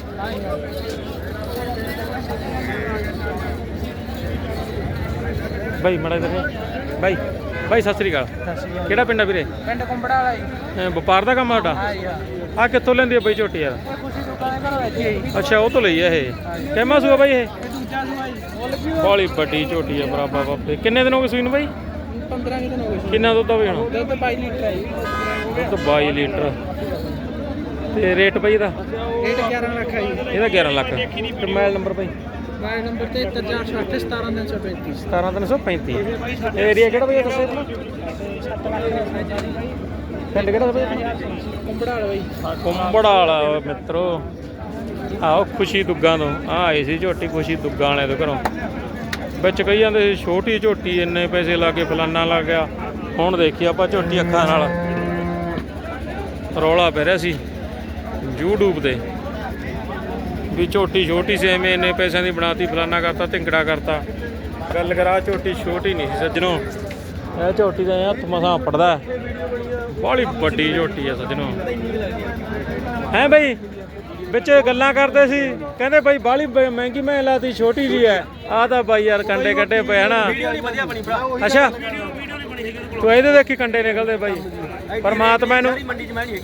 ਬਾਈ ਮੜਾ ਇਧਰ ਬਾਈ। ਬਾਈ ਸਤਿ ਸ੍ਰੀ ਅਕਾਲ। ਕਿਹੜਾ ਪਿੰਡ ਆ ਵੀਰੇ? ਪਿੰਡ ਕੁੰਬੜਾ ਵਾਲਾ ਜੀ। ਵਪਾਰ ਦਾ ਕੰਮ ਆ ਤੁਹਾਡਾ? ਆ ਕਿੱਥੋਂ ਲੈਂਦੀ ਆ ਬਾਈ ਝੋਟੀ ਯਾਰ? ਅੱਛਾ ਉਹ ਤੋਂ ਲਈ ਆ ਇਹ। ਕਿੰਨਾ ਸੂਆ ਬਾਈ ਇਹ? ਦੂਜਾ ਸੂਆ ਜੀ। ਬਾਲੀ ਵੱਡੀ ਝੋਟੀ ਆ ਬਰਾਬਰ ਬਾਪੇ। ਕਿੰਨੇ ਦਿਨ ਹੋ ਗਏ ਸੂਈ ਨੂੰ ਬਾਈ? 15 ਕਿ ਦਿਨ ਹੋ ਗਏ ਕਿੰਨਾ ਦੁੱਧ ਆ ਬਈ ਹੁਣ? ਦੁੱਧ 22 ਲੀਟਰ ਹੈ ਜੀ। ਦੁੱਧ 22 ਲੀਟਰ। ਤੇ ਰੇਟ ਬਾਈ ਇਹਦਾ? ਰੇਟ 11 ਲੱਖ ਹੈ ਜੀ। ਇਹਦਾ 11 ਲੱਖ। ਤੇ ਮੋਬਾਈਲ ਨੰਬਰ ਬਾਈ। ਮੋਬਾਈਲ ਨੰਬਰ ਤੇ 7468 17335 17335 ਏਰੀਆ ਕਿਹੜਾ ਬਾਈ ਆਪਣਾ ਪਿੰਡ ਕਿਹੜਾ ਬਾਈ? ਕੁੰਬੜਾ ਵਾਲਾ ਬਾਈ ਕੁੰਬੜਾ ਵਾਲਾ ਓਏ ਮਿੱਤਰੋ। ਆਓ ਖੁਸ਼ੀ ਦੁੱਗਾਂ ਤੋਂ। ਆ ਆਈ ਸੀ ਝੋਟੀ ਖੁਸ਼ੀ ਦੁੱਗਾਂ ਵਾਲੇ ਤੋਂ ਘਰੋਂ। ਵਿੱਚ ਕਹੀ ਜਾਂਦੇ ਸੀ ਛੋਟੀ ਝੋਟੀ ਇੰਨੇ ਪੈਸੇ ਲਾ ਕੇ ਫਲਾਨਾ ਲੱਗ ਗਿਆ। ਹੁਣ ਦੇਖੀ ਆਪਾਂ ਝੋਟੀ ਅੱਖਾਂ ਨਾਲ। ਰੌਲਾ ਪੈ ਰਿਹਾ ਸੀ। YouTube ਤੇ। ਵੀ ਝੋਟੀ ਛੋਟੀ ਸੀ ਐਵੇਂ ਇੰਨੇ ਪੈਸਿਆਂ ਦੀ ਬਣਾਤੀ ਫਲਾਨਾ ਕਰਤਾ ਢਿੰਗੜਾ ਕਰਤਾ। ਗੱਲ ਕਰਾ ਝੋਟੀ ਛੋਟੀ ਨਹੀਂ ਸੀ ਸੱਜਣੋ। ਇਹ ਝੋਟੀ ਦਾ ਹੱਥ ਮਸਾਂ ਪੜਦਾ ਬਾਹਲੀ ਵੱਡੀ ਝੋਟੀ ਆ ਸੱਜਣੋ। ਹੈ ਬਈ? ਵਿੱਚ ਗੱਲਾਂ ਕਰਦੇ ਸੀ। ਕਹਿੰਦੇ ਬਾਈ ਬਾਹਲੀ ਮਹਿੰਗੀ ਮੈਂ ਲਾਤੀ ਛੋਟੀ ਜੀ ਐ ਆ ਤਾਂ ਬਾਈ ਯਾਰ ਕੰਡੇ ਕੱਢੇ ਪਏ ਹਨਾ ਅੱਛਾ। ਤੂੰ ਇਹਦੇ ਦੇਖੀ ਕੰਡੇ ਨਿਕਲਦੇ ਬਾਈ। ਪਰਮਾਤਮਾ ਨੂੰ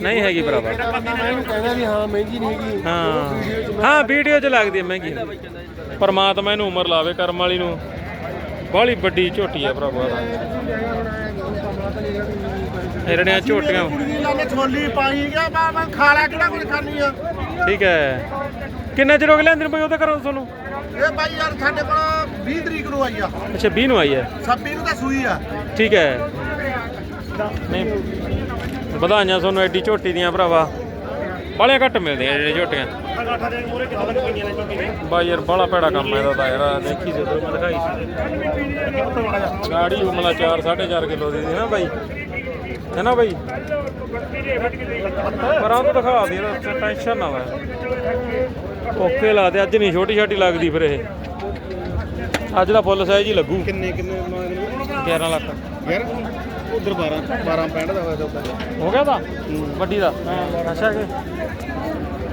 ਨਹੀਂ ਹੈਗੀ ਭਰਾਵਾ ਕਹਿੰਦਾ ਵੀ ਹਾਂ ਮਹਿੰਗੀ ਨਹੀਂ ਹੈਗੀ ਹਾਂ ਹਾਂ ਵੀਡੀਓ 'ਚ ਲੱਗਦੀ ਹੈ ਮਹਿੰਗੀ। ਪਰਮਾਤਮਾ ਇਹਨੂੰ ਉਮਰ ਲਾਵੇ ਕਰਮ ਵਾਲੀ ਨੂੰ। ਬਾਹਲੀ ਵੱਡੀ ਝੋਟੀ ਆ ਭਰਾਵਾ ਇਹ ਜਿਹੜੀਆਂ ਝੋਟੀਆਂ ਛੋਲੀ ਪਾਈ ਗਿਆ ਮੈਂ ਮੈਂ ਖਾ ਲਿਆ ਕਿਹੜਾ ਕੁਝ ਖਾਣੀ ਆ ਠੀਕ ਹੈ। ਕਿੰਨੇ ਚਿਰ ਹੋ ਗਿਆ ਲੈਂਦੇ ਨੂੰ ਬਈ ਉਹਦੇ ਘਰੋਂ ਤੁਹਾਨੂੰ? ਇਹ ਬਾਈ ਯਾਰ ਸਾਡੇ ਕੋਲ 20 ਤਰੀਕ ਨੂੰ ਆਈ ਆ। ਅੱਛਾ 20 ਨੂੰ ਆਈ ਹੈ। 26 ਨੂੰ ਤਾਂ ਸੂਈ ਆ। ਠੀਕ ਹੈ। ਨਹੀਂ, ਵਧਾਈਆਂ ਤੁਹਾਨੂੰ ਐਡੀ ਝੋਟੀ ਦੀਆਂ ਭਰਾਵਾ। ਬਾਲੀਆਂ ਘੱਟ ਮਿਲਦੀਆਂ ਜਿਹੜੇ ਝੋਟੀਆਂ। ਬਾਈ ਯਾਰ ਬੜਾ ਭੈੜਾ ਕੰਮ ਇਹਦਾ ਤਾਂ ਯਾਰ ਦੇਖੀ ਜੇ ਮੈਂ ਦਿਖਾਈ ਸੀ। ਗਾੜੀ ਉਮਲਾ 4 4.5 ਕਿਲੋ ਦੀ ਸੀ ਨਾ ਬਾਈ। ਹੈ ਨਾ ਬਾਈ? ਪਰ ਆਹ ਤੋਂ ਦਿਖਾ ਦੇ ਯਾਰ ਟੈਨਸ਼ਨ ਨਾ ਲੈ। ਓਕੇ ਲਾ ਦੇ, ਅੱਜ ਨਹੀਂ ਛੋਟੀ ਛੋਟੀ ਲੱਗਦੀ ਫਿਰ ਇਹ। ਅੱਜ ਦਾ ਫੁੱਲ ਸਾਈਜ਼ ਹੀ ਲੱਗੂ। ਕਿੰਨੇ ਕਿੰਨੇ 11 ਲੱਖ। ਯਾਰ ਉਧਰ 12 12 65 ਦਾ ਹੋਇਆ ਤਾਂ ਹੋ ਗਿਆ ਤਾਂ? ਵੱਡੀ ਦਾ? ਅੱਛਾ ਕਿ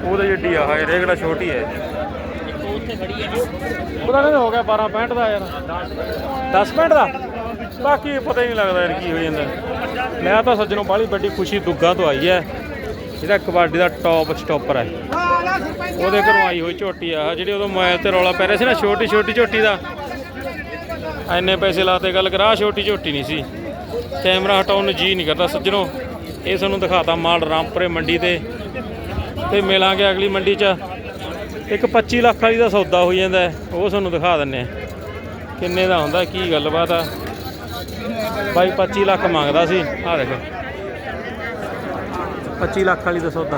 ਉਹਦੇ ਜਿੱਡੀ ਆ ਹਾਏ ਰੇਗੜਾ ਛੋਟੀ ਹੈ। ਉਹਦਾ ਕਹਿੰਦੇ ਹੋ ਗਿਆ 12 65 ਦਾ ਯਾਰ। 10 65 ਦਾ? ਬਾਕੀ ਪਤਾ ਹੀ ਨਹੀਂ ਲੱਗਦਾ ਯਾਰ ਕੀ ਹੋ ਜਾਂਦਾ। ਮੈਂ ਤਾਂ ਸੱਜਣੋਂ ਬਾਹਲੀ ਵੱਡੀ ਖੁਸ਼ੀ ਦੁੱਗਾ ਤੋਂ ਆਈ ਹੈ। ਇਹਦਾ ਕਬੱਡੀ ਦਾ ਟੌਪ ਸਟਾਪਰ ਹੈ। ਉਹਦੇ ਘਰੋਂ ਆਈ ਹੋਈ ਝੋਟੀ ਆ। ਜਿਹੜੀ ਉਦੋਂ ਮੋਬਾਈਲ ਤੇ ਰੌਲਾ ਪੈ ਰਿਹਾ ਸੀ ਨਾ ਛੋਟੀ ਛੋਟੀ ਝੋਟੀ ਦਾ। ਐਨੇ ਪੈਸੇ ਲਾਤੇ ਗੱਲ ਕਰਾ ਛੋਟੀ ਛੋਟੀ ਨਹੀਂ ਸੀ। ਕੈਮਰਾ ਹਟਾਉਣ ਨੂੰ ਜੀ ਨਹੀਂ ਕਰਦਾ ਸੱਜਣੋ। ਇਹ ਤੁਹਾਨੂੰ ਦਿਖਾਤਾ ਮਾਲ ਰਾਮਪੁਰੇ ਮੰਡੀ ਤੇ। ਤੇ ਮਿਲਾਂਗੇ ਅਗਲੀ ਮੰਡੀ 'ਚ। ਇੱਕ 25 ਲੱਖ ਵਾਲੀ ਦਾ ਸੌਦਾ ਹੋ ਜਾਂਦਾ ਉਹ ਤੁਹਾਨੂੰ ਦਿਖਾ ਦਿੰਨੇ ਆ ਕਿੰਨੇ ਦਾ ਹੁੰਦਾ, ਕੀ ਗੱਲਬਾਤ ਆ। ਬਾਈ 25 ਲੱਖ ਮੰਗਦਾ ਸੀ। ਆਹ ਦੇਖੋ। 25 ਲੱਖ ਵਾਲੀ ਦਾ ਸੌਦਾ।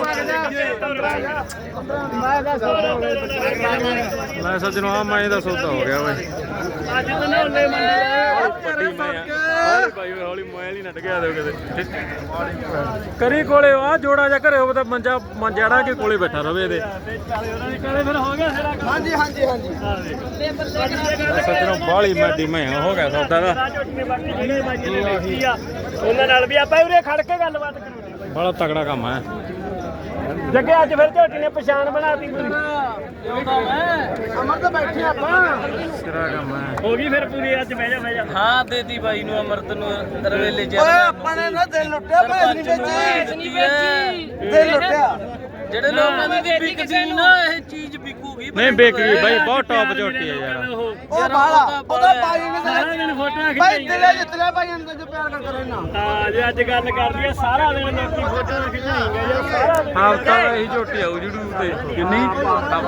ਮੈਂ ਸੱਜਣੋ ਆ ਮੈਂ ਦਾ ਸੌਦਾ ਹੋ ਗਿਆ ਬਾਈ। ਅੱਜ ਤਾਂ ਨਾ ਉਹਨੇ ਵੱਡੀ ਮੈਂ ਆ ਹੌਲੀ ਬਾਈ ਓਏ, ਹੌਲੀ ਮੋਬਾਈਲ ਹੀ ਨਾ ਡਗਿਆ ਦਿਓ ਕਿਤੇ। ਕਰੀ ਕੋਲੇ ਆ ਜੋੜਾ ਜਾ ਘਰੇ ਹੋਵੇ ਤਾਂ ਮੰਜਾ ਮੰਜਾੜਾ ਕੇ ਕੋਲੇ ਬੈਠਾ ਰਵੇ ਇਹਦੇ। ਫਿਰ ਹੋ ਗਿਆ ਸਾਰਾ ਹਾਂਜੀ। ਹਾਂਜੀ ਹਾਂਜੀ ਸੱਜਣੋ ਬਾਹਲੀ ਮੈਡੀ ਮੈਂ ਹੋ ਗਿਆ ਸੌਦਾ ਦਾ। ਉਹਨਾਂ ਨਾਲ ਵੀ ਆਪਾਂ ਉਰੇ ਖੜ ਕੇ ਗੱਲਬਾਤ ਕਰਾਂਗੇ। ਬੜਾ ਤਗੜਾ ਕੰਮ ਹੈ। ਜੱਗੇ ਅੱਜ ਫਿਰ ਝੋਟੀ ਨੇ ਪਛਾਣ ਬਣਾਤੀ ਅਮਰ ਤਾਂ ਬੈਠੇ ਆਪਾਂ। ਸਿਰਾ ਕੰਮ ਹੈ। ਹੋ ਗਈ ਫਿਰ ਪੂਰੀ ਅੱਜ ਬਹਿ ਜਾ ਬਹਿ ਜਾ। ਹਾਂ ਦੇਤੀ ਬਾਈ ਨੂੰ ਅਮਰਤ ਨੂੰ ਰਵੇਲੇ ਚ ਓਏ ਆਪਾਂ ਨੇ ਨਾ ਦਿਲ ਲੁੱਟਿਆ ਭੈਣ ਨਹੀਂ ਵੇਚੀ। ਦਿਲ ਲੁੱਟਿਆ। ਜਿਹੜੇ ਲੋਕਾਂ ਦੀ ਵਿਕਦੀ ਨਾ ਇਹ ਚੀਜ਼ ਗਈ ਨਹੀਂ ਗਈ ਬਾਈ ਬਹੁਤ ਟੌਪ ਝੋਟੀ ਆ ਯਾਰ। ਉਹ ਬਾਲਾ ਉਹਦਾ ਪਾਈ ਨੇ ਸਾਰਾ ਦਿਨ ਫੋਟੋਆਂ ਭਾਈ ਤੇਰੇ ਜਿੱਤਲੇ ਭਾਈ ਨੂੰ ਤੇ ਪਿਆਰ ਕਰ ਨਾ ਹਾਂ ਜੇ ਅੱਜ ਗੱਲ ਕਰਦੀ ਆ ਸਾਰਾ ਦਿਨ ਲੋਕੀ ਫੋਟੋਆਂ ਖਿਚਾਈਂਗੇ ਜੇ ਸਾਰਾ ਦਿਨ ਹਫਤਾ ਇਹੀ ਝੋਟੀ ਆਊ YouTube ਤੇ ਕਿੰਨੀ ਹਫਤਾ।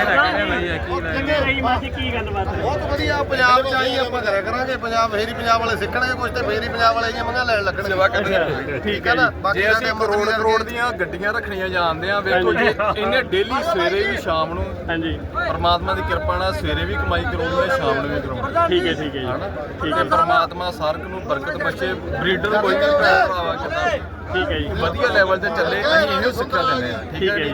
ਚੰਗੇ ਰਹੀ ਕੀ ਗੱਲਬਾਤ ਹੈ ਬਹੁਤ ਵਧੀਆ ਪੰਜਾਬ ਚ ਆਈ ਆਪਾਂ ਕਰਿਆ ਕਰਾਂਗੇ। ਪੰਜਾਬ ਫੇਰ ਹੀ ਪੰਜਾਬ ਵਾਲੇ ਸਿੱਖਣਗੇ ਕੁਝ ਤੇ ਫੇਰ ਹੀ ਪੰਜਾਬ ਵਾਲੇ ਇਹ ਮੰਗਾ ਲੈਣ ਲੱਗਣਗੇ। ਸੇਵਾ ਠੀਕ ਹੈ ਨਾ? ਬਾਕੀ ਜੇ ਅਸੀਂ ਕਰੋੜ ਕਰੋੜ ਦੀਆਂ ਗੱਡੀਆਂ ਰੱਖਣੀਆਂ ਜਾਣਦੇ ਆ ਵੇਖੋ ਜੀ ਇਹਨੇ ਡੇਲੀ ਸਵੇਰੇ ਵੀ ਸ਼ਾਮ ਨੂੰ ਹਾਂਜੀ। ਪਰਮਾਤਮਾ ਦੀ ਕਿਰਪਾ ਨਾਲ ਸਵੇਰੇ ਵੀ ਕਮਾਈ ਕਰਾਉਣੀ ਹੈ ਸ਼ਾਮ ਨੂੰ ਵੀ ਕਰਾਉਣੀ ਠੀਕ ਹੈ ਠੀਕ ਹੈ ਜੀ। ਠੀਕ ਹੈ। ਪਰਮਾਤਮਾ ਸਾਰਕ ਨੂੰ ਬਰਕਤ ਬਖਸ਼ੇ ਬਰੀਡਰ ਕੋਈ ਵੀ ਭਰਾਵਾ ਕਿਦਾਂ? ਠੀਕ ਹੈ ਜੀ। ਵਧੀਆ ਲੈਵਲ ਤੇ ਚੱਲੇ ਅਸੀਂ ਇਹੋ ਸਿੱਖਿਆ ਦਿੰਦੇ ਆ ਠੀਕ ਹੈ ਜੀ।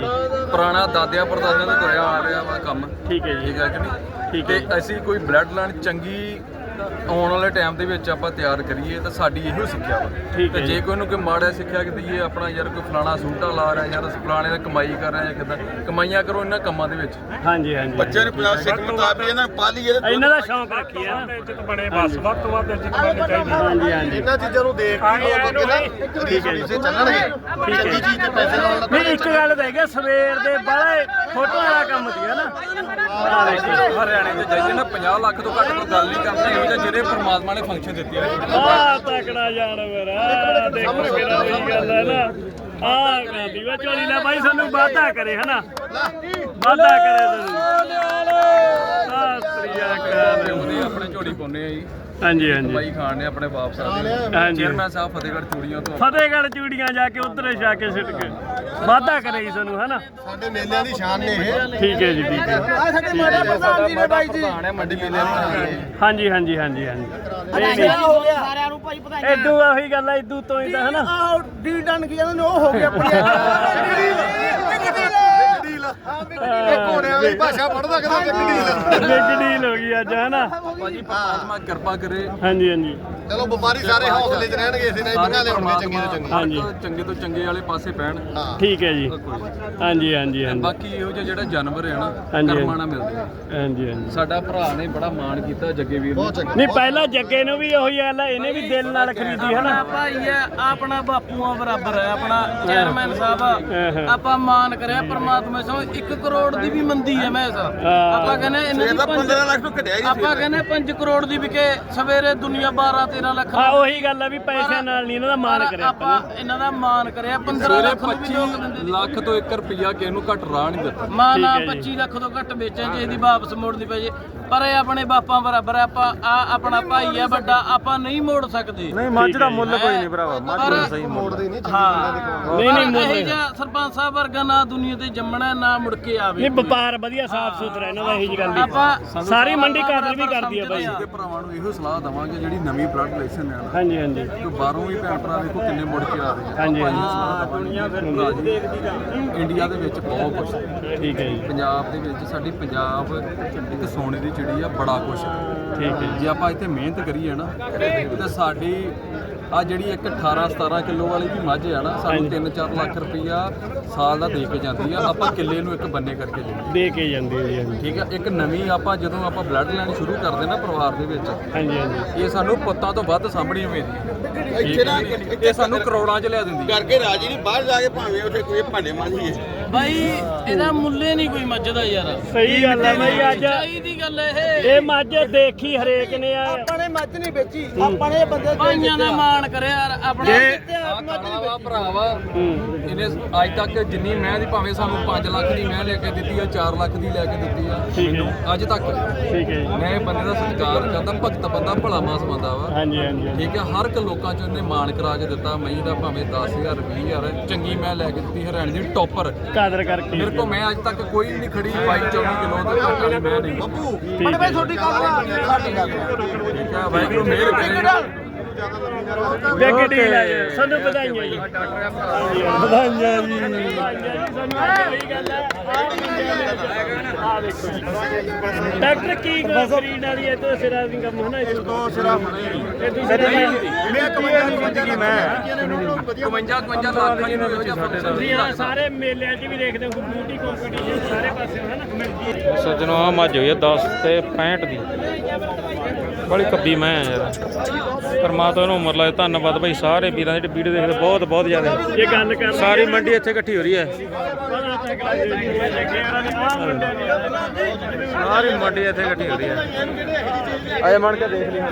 ਪੁਰਾਣਾ ਦਾਦਿਆਂ ਪਰਦਾਦਿਆਂ ਤੋਂ ਤੁਰਿਆ ਆ ਰਿਹਾ ਵਾ ਕੰਮ। ਠੀਕ ਹੈ ਜੀ। ਠੀਕ ਹੈ ਕਿ ਨਹੀਂ? ਠੀਕ ਤੇ ਹੈ। ਅਸੀਂ ਕੋਈ ਬਲੱਡ ਲਾਈਨ ਚੰਗੀ ਆਉਣ ਵਾਲੇ ਟਾਈਮ ਦੇ ਵਿੱਚ ਆਪਾਂ ਤਿਆਰ ਕਰੀਏ ਤਾਂ ਸਾਡੀ ਇਹੋ ਸਿੱਖਿਆ ਵਾ। ਠੀਕ ਹੈ ਤੇ ਜੀ। ਜੇ। ਕੋਈ ਨੂੰ ਕੋਈ ਮਾੜਾ ਸਿੱਖਿਆ ਕਿ ਦਈਏ ਆਪਣਾ ਯਾਰ ਕੋਈ ਫਲਾਣਾ ਸੂਟਾ ਲਾ ਰਿਹਾ ਯਾਰ ਅਸੀਂ ਫਲਾਣੇ ਦਾ ਕਮਾਈ ਕਰ ਰਹੇ ਜਾਂ ਕਿਦਾਂ ਕਮਾਈਆਂ ਕਰੋ ਇਹਨਾਂ ਕੰਮਾਂ ਦੇ ਵਿੱਚ। ਹਾਂਜੀ ਹਾਂਜੀ। ਬੱਚੇ ਨੂੰ ਪੰਜਾਬ ਸਿੱਖ ਮੁਤਾਬਕ ਇਹਨਾਂ ਪਾਲੀ ਇਹਦੇ ਇਹਨਾਂ ਦਾ ਸ਼ੌਂਕ ਰੱਖੀ ਹੈ ਨਾ ਇੱਜ਼ਤ ਬਣੇ ਬਸ ਵੱਧ ਤੋਂ ਵੱਧ ਇੱਜ਼ਤ ਬਣਨੀ ਚਾਹੀਦੀ। ਹਾਂਜੀ ਹਾਂਜੀ। ਇਹਨਾਂ ਚੀਜ਼ਾਂ ਨੂੰ ਦੇਖ ਕੇ ਲੋਕ ਅੱਗੇ ਨਾ ਠੀਕ ਹੈ ਜੀ। ਚੱਲਣਗੇ। ਚੰਗੀ ਚੀਜ਼ ਤੇ ਪੈਸੇ ਲਾਉਣ ਲੱਗ ਨਹੀਂ ਇੱਕ ਗੱਲ ਤਾਂ ਹੈਗੀ ਸਵੇਰ ਦੇ ਬਾਲੇ ਫੋਟੋ ਵਾਲਾ ਕੰਮ ਦੀ ਹੈ ਨਾ ਹਰਿਆਣੇ 'ਚ ਜਾਈਏ ਨਾ 50 ਲੱਖ ਤੋਂ ਘੱਟ ਕੋਈ ਗੱਲ ਨਹੀਂ ਕਰਦੇ ਇਹੋ ਜਿਹੇ ਜਿਹੜੇ ਪਰਮਾਤਮਾ ਨੇ ਫੰਕਸ਼ਨ ਦਿੱਤੇ ਆ ਆ ਤਕੜਾ ਜਾਨਵਰ ਆ ਦੇਖੋ ਕਿਹੜਾ ਉਹੀ ਗੱਲ ਹੈ ਨਾ। ਆ ਗਾਂਦੀ ਵਾ ਝੋਲੀ ਲੈ ਬਾਈ ਸਾਨੂੰ ਵਾਧਾ ਕਰੇ ਹਨਾ? ਵਾਧਾ ਕਰੇ ਸਾਨੂੰ ਆ ਸ੍ਰੀਆ ਕਾਲ ਉਹਦੇ ਆਪਣੇ ਝੋੜੀ ਪਾਉਨੇ ਆ ਜੀ। ਹਾਂਜੀ ਹਾਂਜੀ। ਬਾਈ ਖਾਨ ਨੇ ਆਪਣੇ ਵਾਪਸ ਆ ਦੇ ਹਾਂਜੀ। ਚੇਅਰਮੈਨ ਸਾਹਿਬ ਫਤਿਹਗੜ੍ਹ ਚੂੜੀਆਂ ਤੋਂ। ਫਤਿਹਗੜ੍ਹ ਚੂੜੀਆਂ ਜਾ ਕੇ ਉਧਰੇ ਜਾ ਕੇ ਸਿੱਟ ਕੇ। ਵਾਧਾ ਕਰੇ ਜੀ ਸਾਨੂੰ ਹਨਾ? ਸਾਡੇ ਮੇਲਿਆਂ ਦੀ ਸ਼ਾਨ ਨੇ ਇਹ। ਠੀਕ ਹੈ ਜੀ ਠੀਕ ਹੈ। ਆ ਸਾਡੇ ਮਾੜਾ ਪ੍ਰਧਾਨ ਜੀ ਨੇ ਬਾਈ ਜੀ। ਹੈ ਮੰਡੀ ਮੇਲੇ ਦੀ ਹਾਂਜੀ ਹਾਂਜੀ ਹਾਂਜੀ ਹਾਂਜੀ। ਨਹੀਂ ਨਹੀਂ ਹੋ ਗਿਆ? ਸਾਰਿਆਂ ਨੂੰ ਭਾਈ ਪਤਾ ਐਡੂ ਉਹੀ ਗੱਲ ਆ ਐਡੂ ਤੋਂ ਹੀ ਤਾਂ ਹਨਾ? ਆਹ ਡੀ ਡਨ ਕੀ ਕਹਿੰਦੇ ਨੇ ਉਹ ਹੋ ਗਿਆ ਆਪਣੀ। ਘੋੜਿਆਂ ਦੀ ਭਾਸ਼ਾ ਪੜਦਾ ਕਿਦਾਂ ਚੱਕੜੀ ਬਿਗ ਡੀਲ ਹੋ ਗਈ ਅੱਜ ਹਨਾ? ਭਾਜੀ ਪਰਮਾਤਮਾ ਕਿਰਪਾ ਕਰੇ। ਹਾਂਜੀ ਹਾਂਜੀ। ਚਲੋ ਵਪਾਰੀ ਸਾਰੇ ਹੌਸਲੇ 'ਚ ਰਹਿਣਗੇ ਇਸੇ ਨਾਲ ਮੰਗਾ ਲਿਆਉਣਗੇ ਚੰਗੀ ਤੋਂ ਚੰਗੀ ਹਾਂਜੀ। ਹਰ ਚੰਗੇ ਤੋਂ ਚੰਗੇ ਵਾਲੇ ਪਾਸੇ ਪੈਣ। ਠੀਕ ਹੈ ਜੀ। ਹਾਂਜੀ ਹਾਂਜੀ ਹਾਂਜੀ। ਬਾਕੀ ਇਹੋ ਜਿਹੇ ਜਿਹੜਾ ਜਾਨਵਰ ਹੈ ਨਾ ਹਾਂਜੀ। ਕਰਮਾਂ ਨਾਲ ਮਿਲਦੇ ਆ। ਹਾਂਜੀ ਹਾਂਜੀ। ਸਾਡਾ ਭਰਾ ਨੇ ਬੜਾ ਮਾਣ ਕੀਤਾ ਜੱਗੇ ਵੀਰ ਨੇ। ਨਹੀਂ ਪਹਿਲਾਂ ਜੱਗੇ ਨੂੰ ਵੀ ਉਹੀ ਗੱਲ ਆ ਇਹਨੇ ਵੀ ਦਿਲ ਨਾਲ ਖਰੀਦੀ ਹਨਾ? ਆਪਣਾ ਭਾਈ ਹੈ ਆਪਣਾ ਬਾਪੂਆਂ ਬਰਾਬਰ ਹੈ ਆਪਣਾ ਚੇਅਰਮੈਨ ਸਾਹਿਬ ਹਾਂ। ਆਪਾਂ ਮਾਨ ਕਰਿਆ ਪ੍ਰਮਾਤਮਾ ਸੋ 1 ਕਰੋੜ ਦੀ ਵੀ ਮੰਦੀ ਹੈ ਮੈਂ ਹਾਂ। ਆਪਾਂ ਕਹਿੰਦੇ ਇਹਨਾਂ ਦੀ 15 ਲੱਖ ਤੋਂ ਘਟਿਆ ਆਪਾਂ ਕਹਿੰਦੇ 5 ਕਰੋੜ ਦੀ ਵਿਕੇ ਸਵੇਰੇ ਦੁਨੀਆ 12 13 ਲੱਖ ਹਾਂ ਉਹੀ ਗੱਲ ਆ ਵੀ ਪੈਸਿਆਂ ਨਾਲ ਨਹੀਂ ਇਹਨਾਂ ਦਾ ਮਾਣ ਕਰਿਆ ਆਪਾਂ ਇਹਨਾਂ ਦਾ ਮਾਨ ਕਰਿਆ 15 ਸਵੇਰੇ ਲੱਖ ਵੀ ਲੋਕ 25 ਦਿੰਦੇ ਲੱਖ ਤੋਂ 1 ਰੁਪਿਆ ਕਿਸੇ ਨੂੰ ਘੱਟ ਰਾਹ ਨਹੀਂ ਦਿੱਤਾ। ਮਾਨਾ ਠੀਕ ਹੈ ਜੀ। 25 ਲੱਖ ਤੋਂ ਘੱਟ ਵੇਚਾਂ ਜੇ ਇਹਦੀ ਵਾਪਸ ਮੋੜਨੀ ਪੈ ਜੇ। ਪਰ ਇਹ ਆਪਣੇ ਬਾਪਾਂ ਬਰਾਬਰ ਹੈ, ਆਪਾਂ ਆ ਆਪਣਾ ਭਾਈ ਹੈ ਵੱਡਾ ਆਪਾਂ ਨਹੀਂ ਮੋੜ ਸਕਦੇ। ਨਹੀਂ ਮੱਝ ਦਾ ਮੁੱਲ ਕੋਈ ਨਹੀਂ ਭਰਾਵਾ ਮੱਝ ਦਾ ਸਹੀ ਮੋੜਦੇ ਨਹੀਂ ਹਾਂ। ਨਹੀਂ ਨਹੀਂ ਇਹ ਮੁੱਲ ਜਿਹਾ ਸਰਪੰਚ ਸਾਹਿਬ ਵਰਗਾ ਨਾ ਦੁਨੀਆ ਤੇ ਜੰਮਣਾ ਨਾ ਮੁੜ ਕੇ ਆਵੇ। ਨਹੀਂ ਵਪਾਰ ਵਧੀਆ ਸਾਫ਼ ਸੁਥਰਾ ਇਹਨਾਂ ਦਾ ਇਹੀ ਜੀ ਗੱਲ ਨਹੀਂ। ਆਪਾਂ ਸਾਰੀ ਮੰਡੀ ਕਦਰ ਵੀ ਕਰਦੀ ਆ ਬਾਈ ਤੇ ਭਰਾਵਾਂ ਨੂੰ ਇਹੋ ਸਲਾਹ ਦਵਾਂਗੇ ਜਿਹੜੀ ਨਵੀਂ ਬਲੱਡ ਰਿਲੇਸ਼ਨ ਹੈ ਨਾ। ਹਾਂਜੀ ਹਾਂਜੀ। ਕਿ ਬਾਹਰੋਂ ਵੀ ਭੈਣ ਭਰਾ ਵੇਖੋ ਕਿੰਨੇ ਮੁੜ ਕੇ ਆ ਰਹੇ ਆ। ਹਾਂਜੀ, ਆਪਾਂ। ਇਹੋ ਸਲਾਹ ਦਵਾਂਗੇ। ਇੰਡੀਆ ਦੇ ਵਿੱਚ ਬਹੁਤ ਕੁਝ ਹੈ ਠੀਕ ਹੈ ਜੀ। ਪੰਜਾਬ ਦੇ ਵਿੱਚ ਸਾਡੀ ਪੰਜਾਬ ਇੱਕ ਸੋਨੇ ਦੀ ਚਿੜੀ ਆ ਬੜਾ ਕੁਝ ਹੈ ਠੀਕ ਹੈ ਜੇ। ਆਪਾਂ ਇੱਥੇ ਮਿਹਨਤ ਕਰੀਏ ਨਾ ਤੇ ਸਾਡੀ ਆ ਜਿਹੜੀ ਇੱਕ 18 17 ਕਿਲੋ ਵਾਲੀ ਵੀ ਮੱਝ ਆ ਨਾ ਸਾਨੂੰ 3-4 ਲੱਖ ਰੁਪਈਆ ਸਾਲ ਦਾ ਦੇ ਕੇ ਜਾਂਦੀ ਆ। ਆਪਾਂ ਕਿੱਲੇ ਨੂੰ ਇੱਕ ਬੰਨੇ ਕਰਕੇ ਦਿੰਦੇ ਦੇ ਕੇ ਜਾਂਦੇ ਆ ਜੀ ਠੀਕ ਆ ਇੱਕ ਨਵੀਂ ਆਪਾਂ ਜਦੋਂ ਆਪਾਂ ਬਲੱਡ ਲਾਈਨ ਸ਼ੁਰੂ ਕਰਦੇ ਨਾ ਪਰਿਵਾਰ ਦੇ ਵਿੱਚ ਹਾਂਜੀ ਹਾਂਜੀ। ਇਹ ਸਾਨੂੰ ਪੁੱਤਾਂ ਤੋਂ ਵੱਧ ਸਾਂਭਣੀ ਪੈਂਦੀ ਹੈ ਇਹ ਸਾਨੂੰ ਕਰੋੜਾਂ 'ਚ ਲਿਆ ਦਿੰਦੀ ਕਰਕੇ ਰਾਜੀ ਨਹੀਂ ਬਾਹਰ ਜਾ ਕੇ ਭਾਵੇਂ ਉੱਥੇ ਕੋਈ ਭਾਂਡੇ ਮਾਂਜੀਏ। ਬਾਈ ਇਹਦਾ ਮੁੱਲੇ ਨਹੀਂ ਕੋਈ ਮੱਝ ਦਾ ਯਾਰ। ਸਹੀ ਗੱਲ ਹੈ ਬਾਈ ਅੱਜ ਚਾਹੀ ਦੀ ਗੱਲ ਇਹ। ਇਹ ਮੱਝ ਦੇਖੀ ਹਰੇਕ ਨੇ ਆ। ਆਪਾਂ ਨੇ ਮੱਝ ਨਹੀਂ ਵੇਚੀ ਆਪਾਂ ਨੇ ਇਹ ਬੰਦੇ ਭਾਈਆਂ ਦਾ ਮਾਣ ਕਰਿਆ ਯਾਰ ਆਪਣਾ। ਭਰਾਵਾ ਹੂੰ ਇਹਨੇ ਅੱਜ ਤੱਕ ਜਿੰਨੀ ਮੈਂ ਦੀ ਭਾਵੇਂ ਸਾਨੂੰ 5 ਲੱਖ ਦੀ ਮੈਂ ਲੈ ਕੇ ਦਿੱਤੀ ਆ 4 ਲੱਖ ਦੀ ਲੈ ਕੇ ਦਿੱਤੀ ਆ ਅੱਜ ਤੱਕ। ਠੀਕ ਹੈ ਜੀ। ਮੈਂ ਇਹ ਬੰਦੇ ਦਾ ਸਤਿਕਾਰ ਕਰਦਾ ਭਗਤ ਬੰਦਾ ਭਲਾ ਮਾਸ ਬੰਦਾ ਵਾ। ਹਾਂਜੀ ਹਾਂਜੀ ਹਾਂਜੀ। ਠੀਕ ਹੈ ਹਰ ਇੱਕ ਲੋਕਾਂ ਚ ਉਹਨੇ ਮਾਣ ਕਰਾ ਕੇ ਦਿੱਤਾ ਮਈ ਦਾ ਭਾਵੇਂ 10000 20000 ਚੰਗੀ ਮੈਂ ਲੈ ਕੇ ਦਿੱਤੀ ਹਰਿਆਣੇ ਦੀ ਟੌਪਰ। ਕਦਰ ਕਰਕੇ। ਮੇਰੇ ਕੋ ਮੈਂ ਅੱਜ ਤੱਕ ਕੋਈ ਨਹੀਂ ਖੜੀ 22 24 ਕਿਲੋ ਤੋਂ ਘੱਟ ਵਾਲੀ ਮੈਂ ਨਹੀਂ। ਠੀਕ ਹੈ ਬਈ ਤੁਹਾਡੀ ਗੱਲ ਸਾਡੀ ਗੱਲ ਵਾਹਿਗੁਰੂ ਮਿਹਰ ਕਰੇ। ਬਿਗ ਡੀਲ ਆ ਜੀ ਸਾਨੂੰ ਵਧਾਈਆਂ ਜੀ। ਵਧਾਈਆਂ ਇਹ ਹੈ ਡਾਕਟਰ ਕੀ ਬਰੀਡ ਵਾਲੀ ਹੈ? ਤੋਂ ਸਿਰਾ ਦੀ ਕੰਮ ਹੋਣਾ ਇਹ ਤੋਂ ਸਿਰਾ ਇਹ ਦੂਸਰੇ ਮੈਂ ਕਮਾਈ ਦੀ। ਜ਼ਿੰਦਗੀ ਮੈਂ 52 52 ਲੱਖ ਵਾਲੀ ਨੂੰ ਇਹੋ ਜਿਹਾ function ਤੁਸੀਂ ਹਾਂ ਸਾਰੇ ਮੇਲਿਆਂ 'ਚ ਵੀ ਦੇਖਦੇ ਹੋ ਬਿਊਟੀ ਕੰਪੀਟੀਸ਼ਨ ਸਾਰੇ ਪਾਸੇ ਹੈ ਨਾ। ਸੱਜਣੋ ਆ ਮੱਝ ਹੋਈ ਆ 10 ਤੇ 65 ਦੀ। ਬੜੀ ਕੱਬੀ ਮੈਂ ਯਾਰ। ਪਰਮਾ ਪਰਮਾਤਮਾ ਨੂੰ ਉਮਰ ਲਾਏ ਧੰਨਵਾਦ ਭਾਈ ਸਾਰੇ ਵੀਰਾਂ ਦੇ ਜਿਹੜੇ ਵੀਡੀਓ ਦੇਖਦੇ ਬਹੁਤ ਬਹੁਤ ਜ਼ਿਆਦਾ। ਇਹ ਗੱਲ ਕਰ ਸਾਰੀ ਮੰਡੀ ਇੱਥੇ ਇਕੱਠੀ ਹੋ ਰਹੀ ਹੈ। ਸਾਰੀ ਮੰਡੀ ਇੱਥੇ ਇਕੱਠੀ ਹੋ ਰਹੀ ਹੈ। ਆਏ ਮਣ ਕੇ ਦੇਖ ਲਈ ਹੁਣ।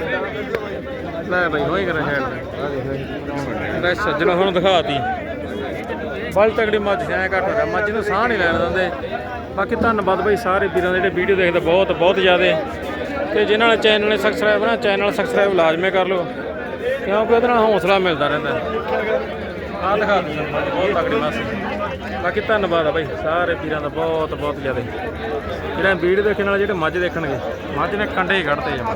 ਲੈ ਭਾਈ ਹੋਈ ਕਰਾਂ ਸ਼ਾਇਦ ਆ ਦੇਖ ਲੈ ਸੱਜਣਾ ਹੁਣ ਦਿਖਾਤੀ। ਬਲ ਤਗੜੀ ਮੱਝ ਐ ਘੱਟ ਹੋ ਰਿਹਾ ਮੱਝ ਨੂੰ ਸਾਹ ਨਹੀਂ ਲੈਣ ਦਿੰਦੇ। ਬਾਕੀ ਧੰਨਵਾਦ ਭਾਈ ਸਾਰੇ ਵੀਰਾਂ ਦੇ ਜਿਹੜੇ ਵੀਡੀਓ ਦੇਖਦੇ ਬਹੁਤ ਬਹੁਤ ਜ਼ਿਆਦੇ। ਤੇ ਜਿਨ੍ਹਾਂ ਨੇ ਚੈਨਲ ਨੇ ਸਬਸਕ੍ਰਾਈਬ ਨਾ ਚੈਨਲ ਸਬਸਕ੍ਰਾਈਬ ਲਾਜ਼ਮੀ ਕਰ ਲਓ। ਕਿਉਂਕਿ ਉਹਦੇ ਨਾਲ ਹੌਸਲਾ ਮਿਲਦਾ ਰਹਿੰਦਾ। ਆਹ ਦਿਖਾ ਦਿੰਦਾ ਮੱਝ ਬਹੁਤ ਤਗੜੀ ਮੱਝ ਬਾਕੀ ਧੰਨਵਾਦ ਆ ਭਾਈ ਸਾਰੇ ਪੀਰਾਂ ਦਾ ਬਹੁਤ ਬਹੁਤ ਜ਼ਿਆਦਾ। ਜਿਹੜਾ ਵੀਡੀਓ ਦੇਖਣ ਵਾਲੇ, ਜਿਹੜੇ ਮੱਝ ਦੇਖਣਗੇ, ਮੱਝ ਨੇ ਕੰਡੇ ਹੀ ਕੱਢਦੇ ਜਮਾ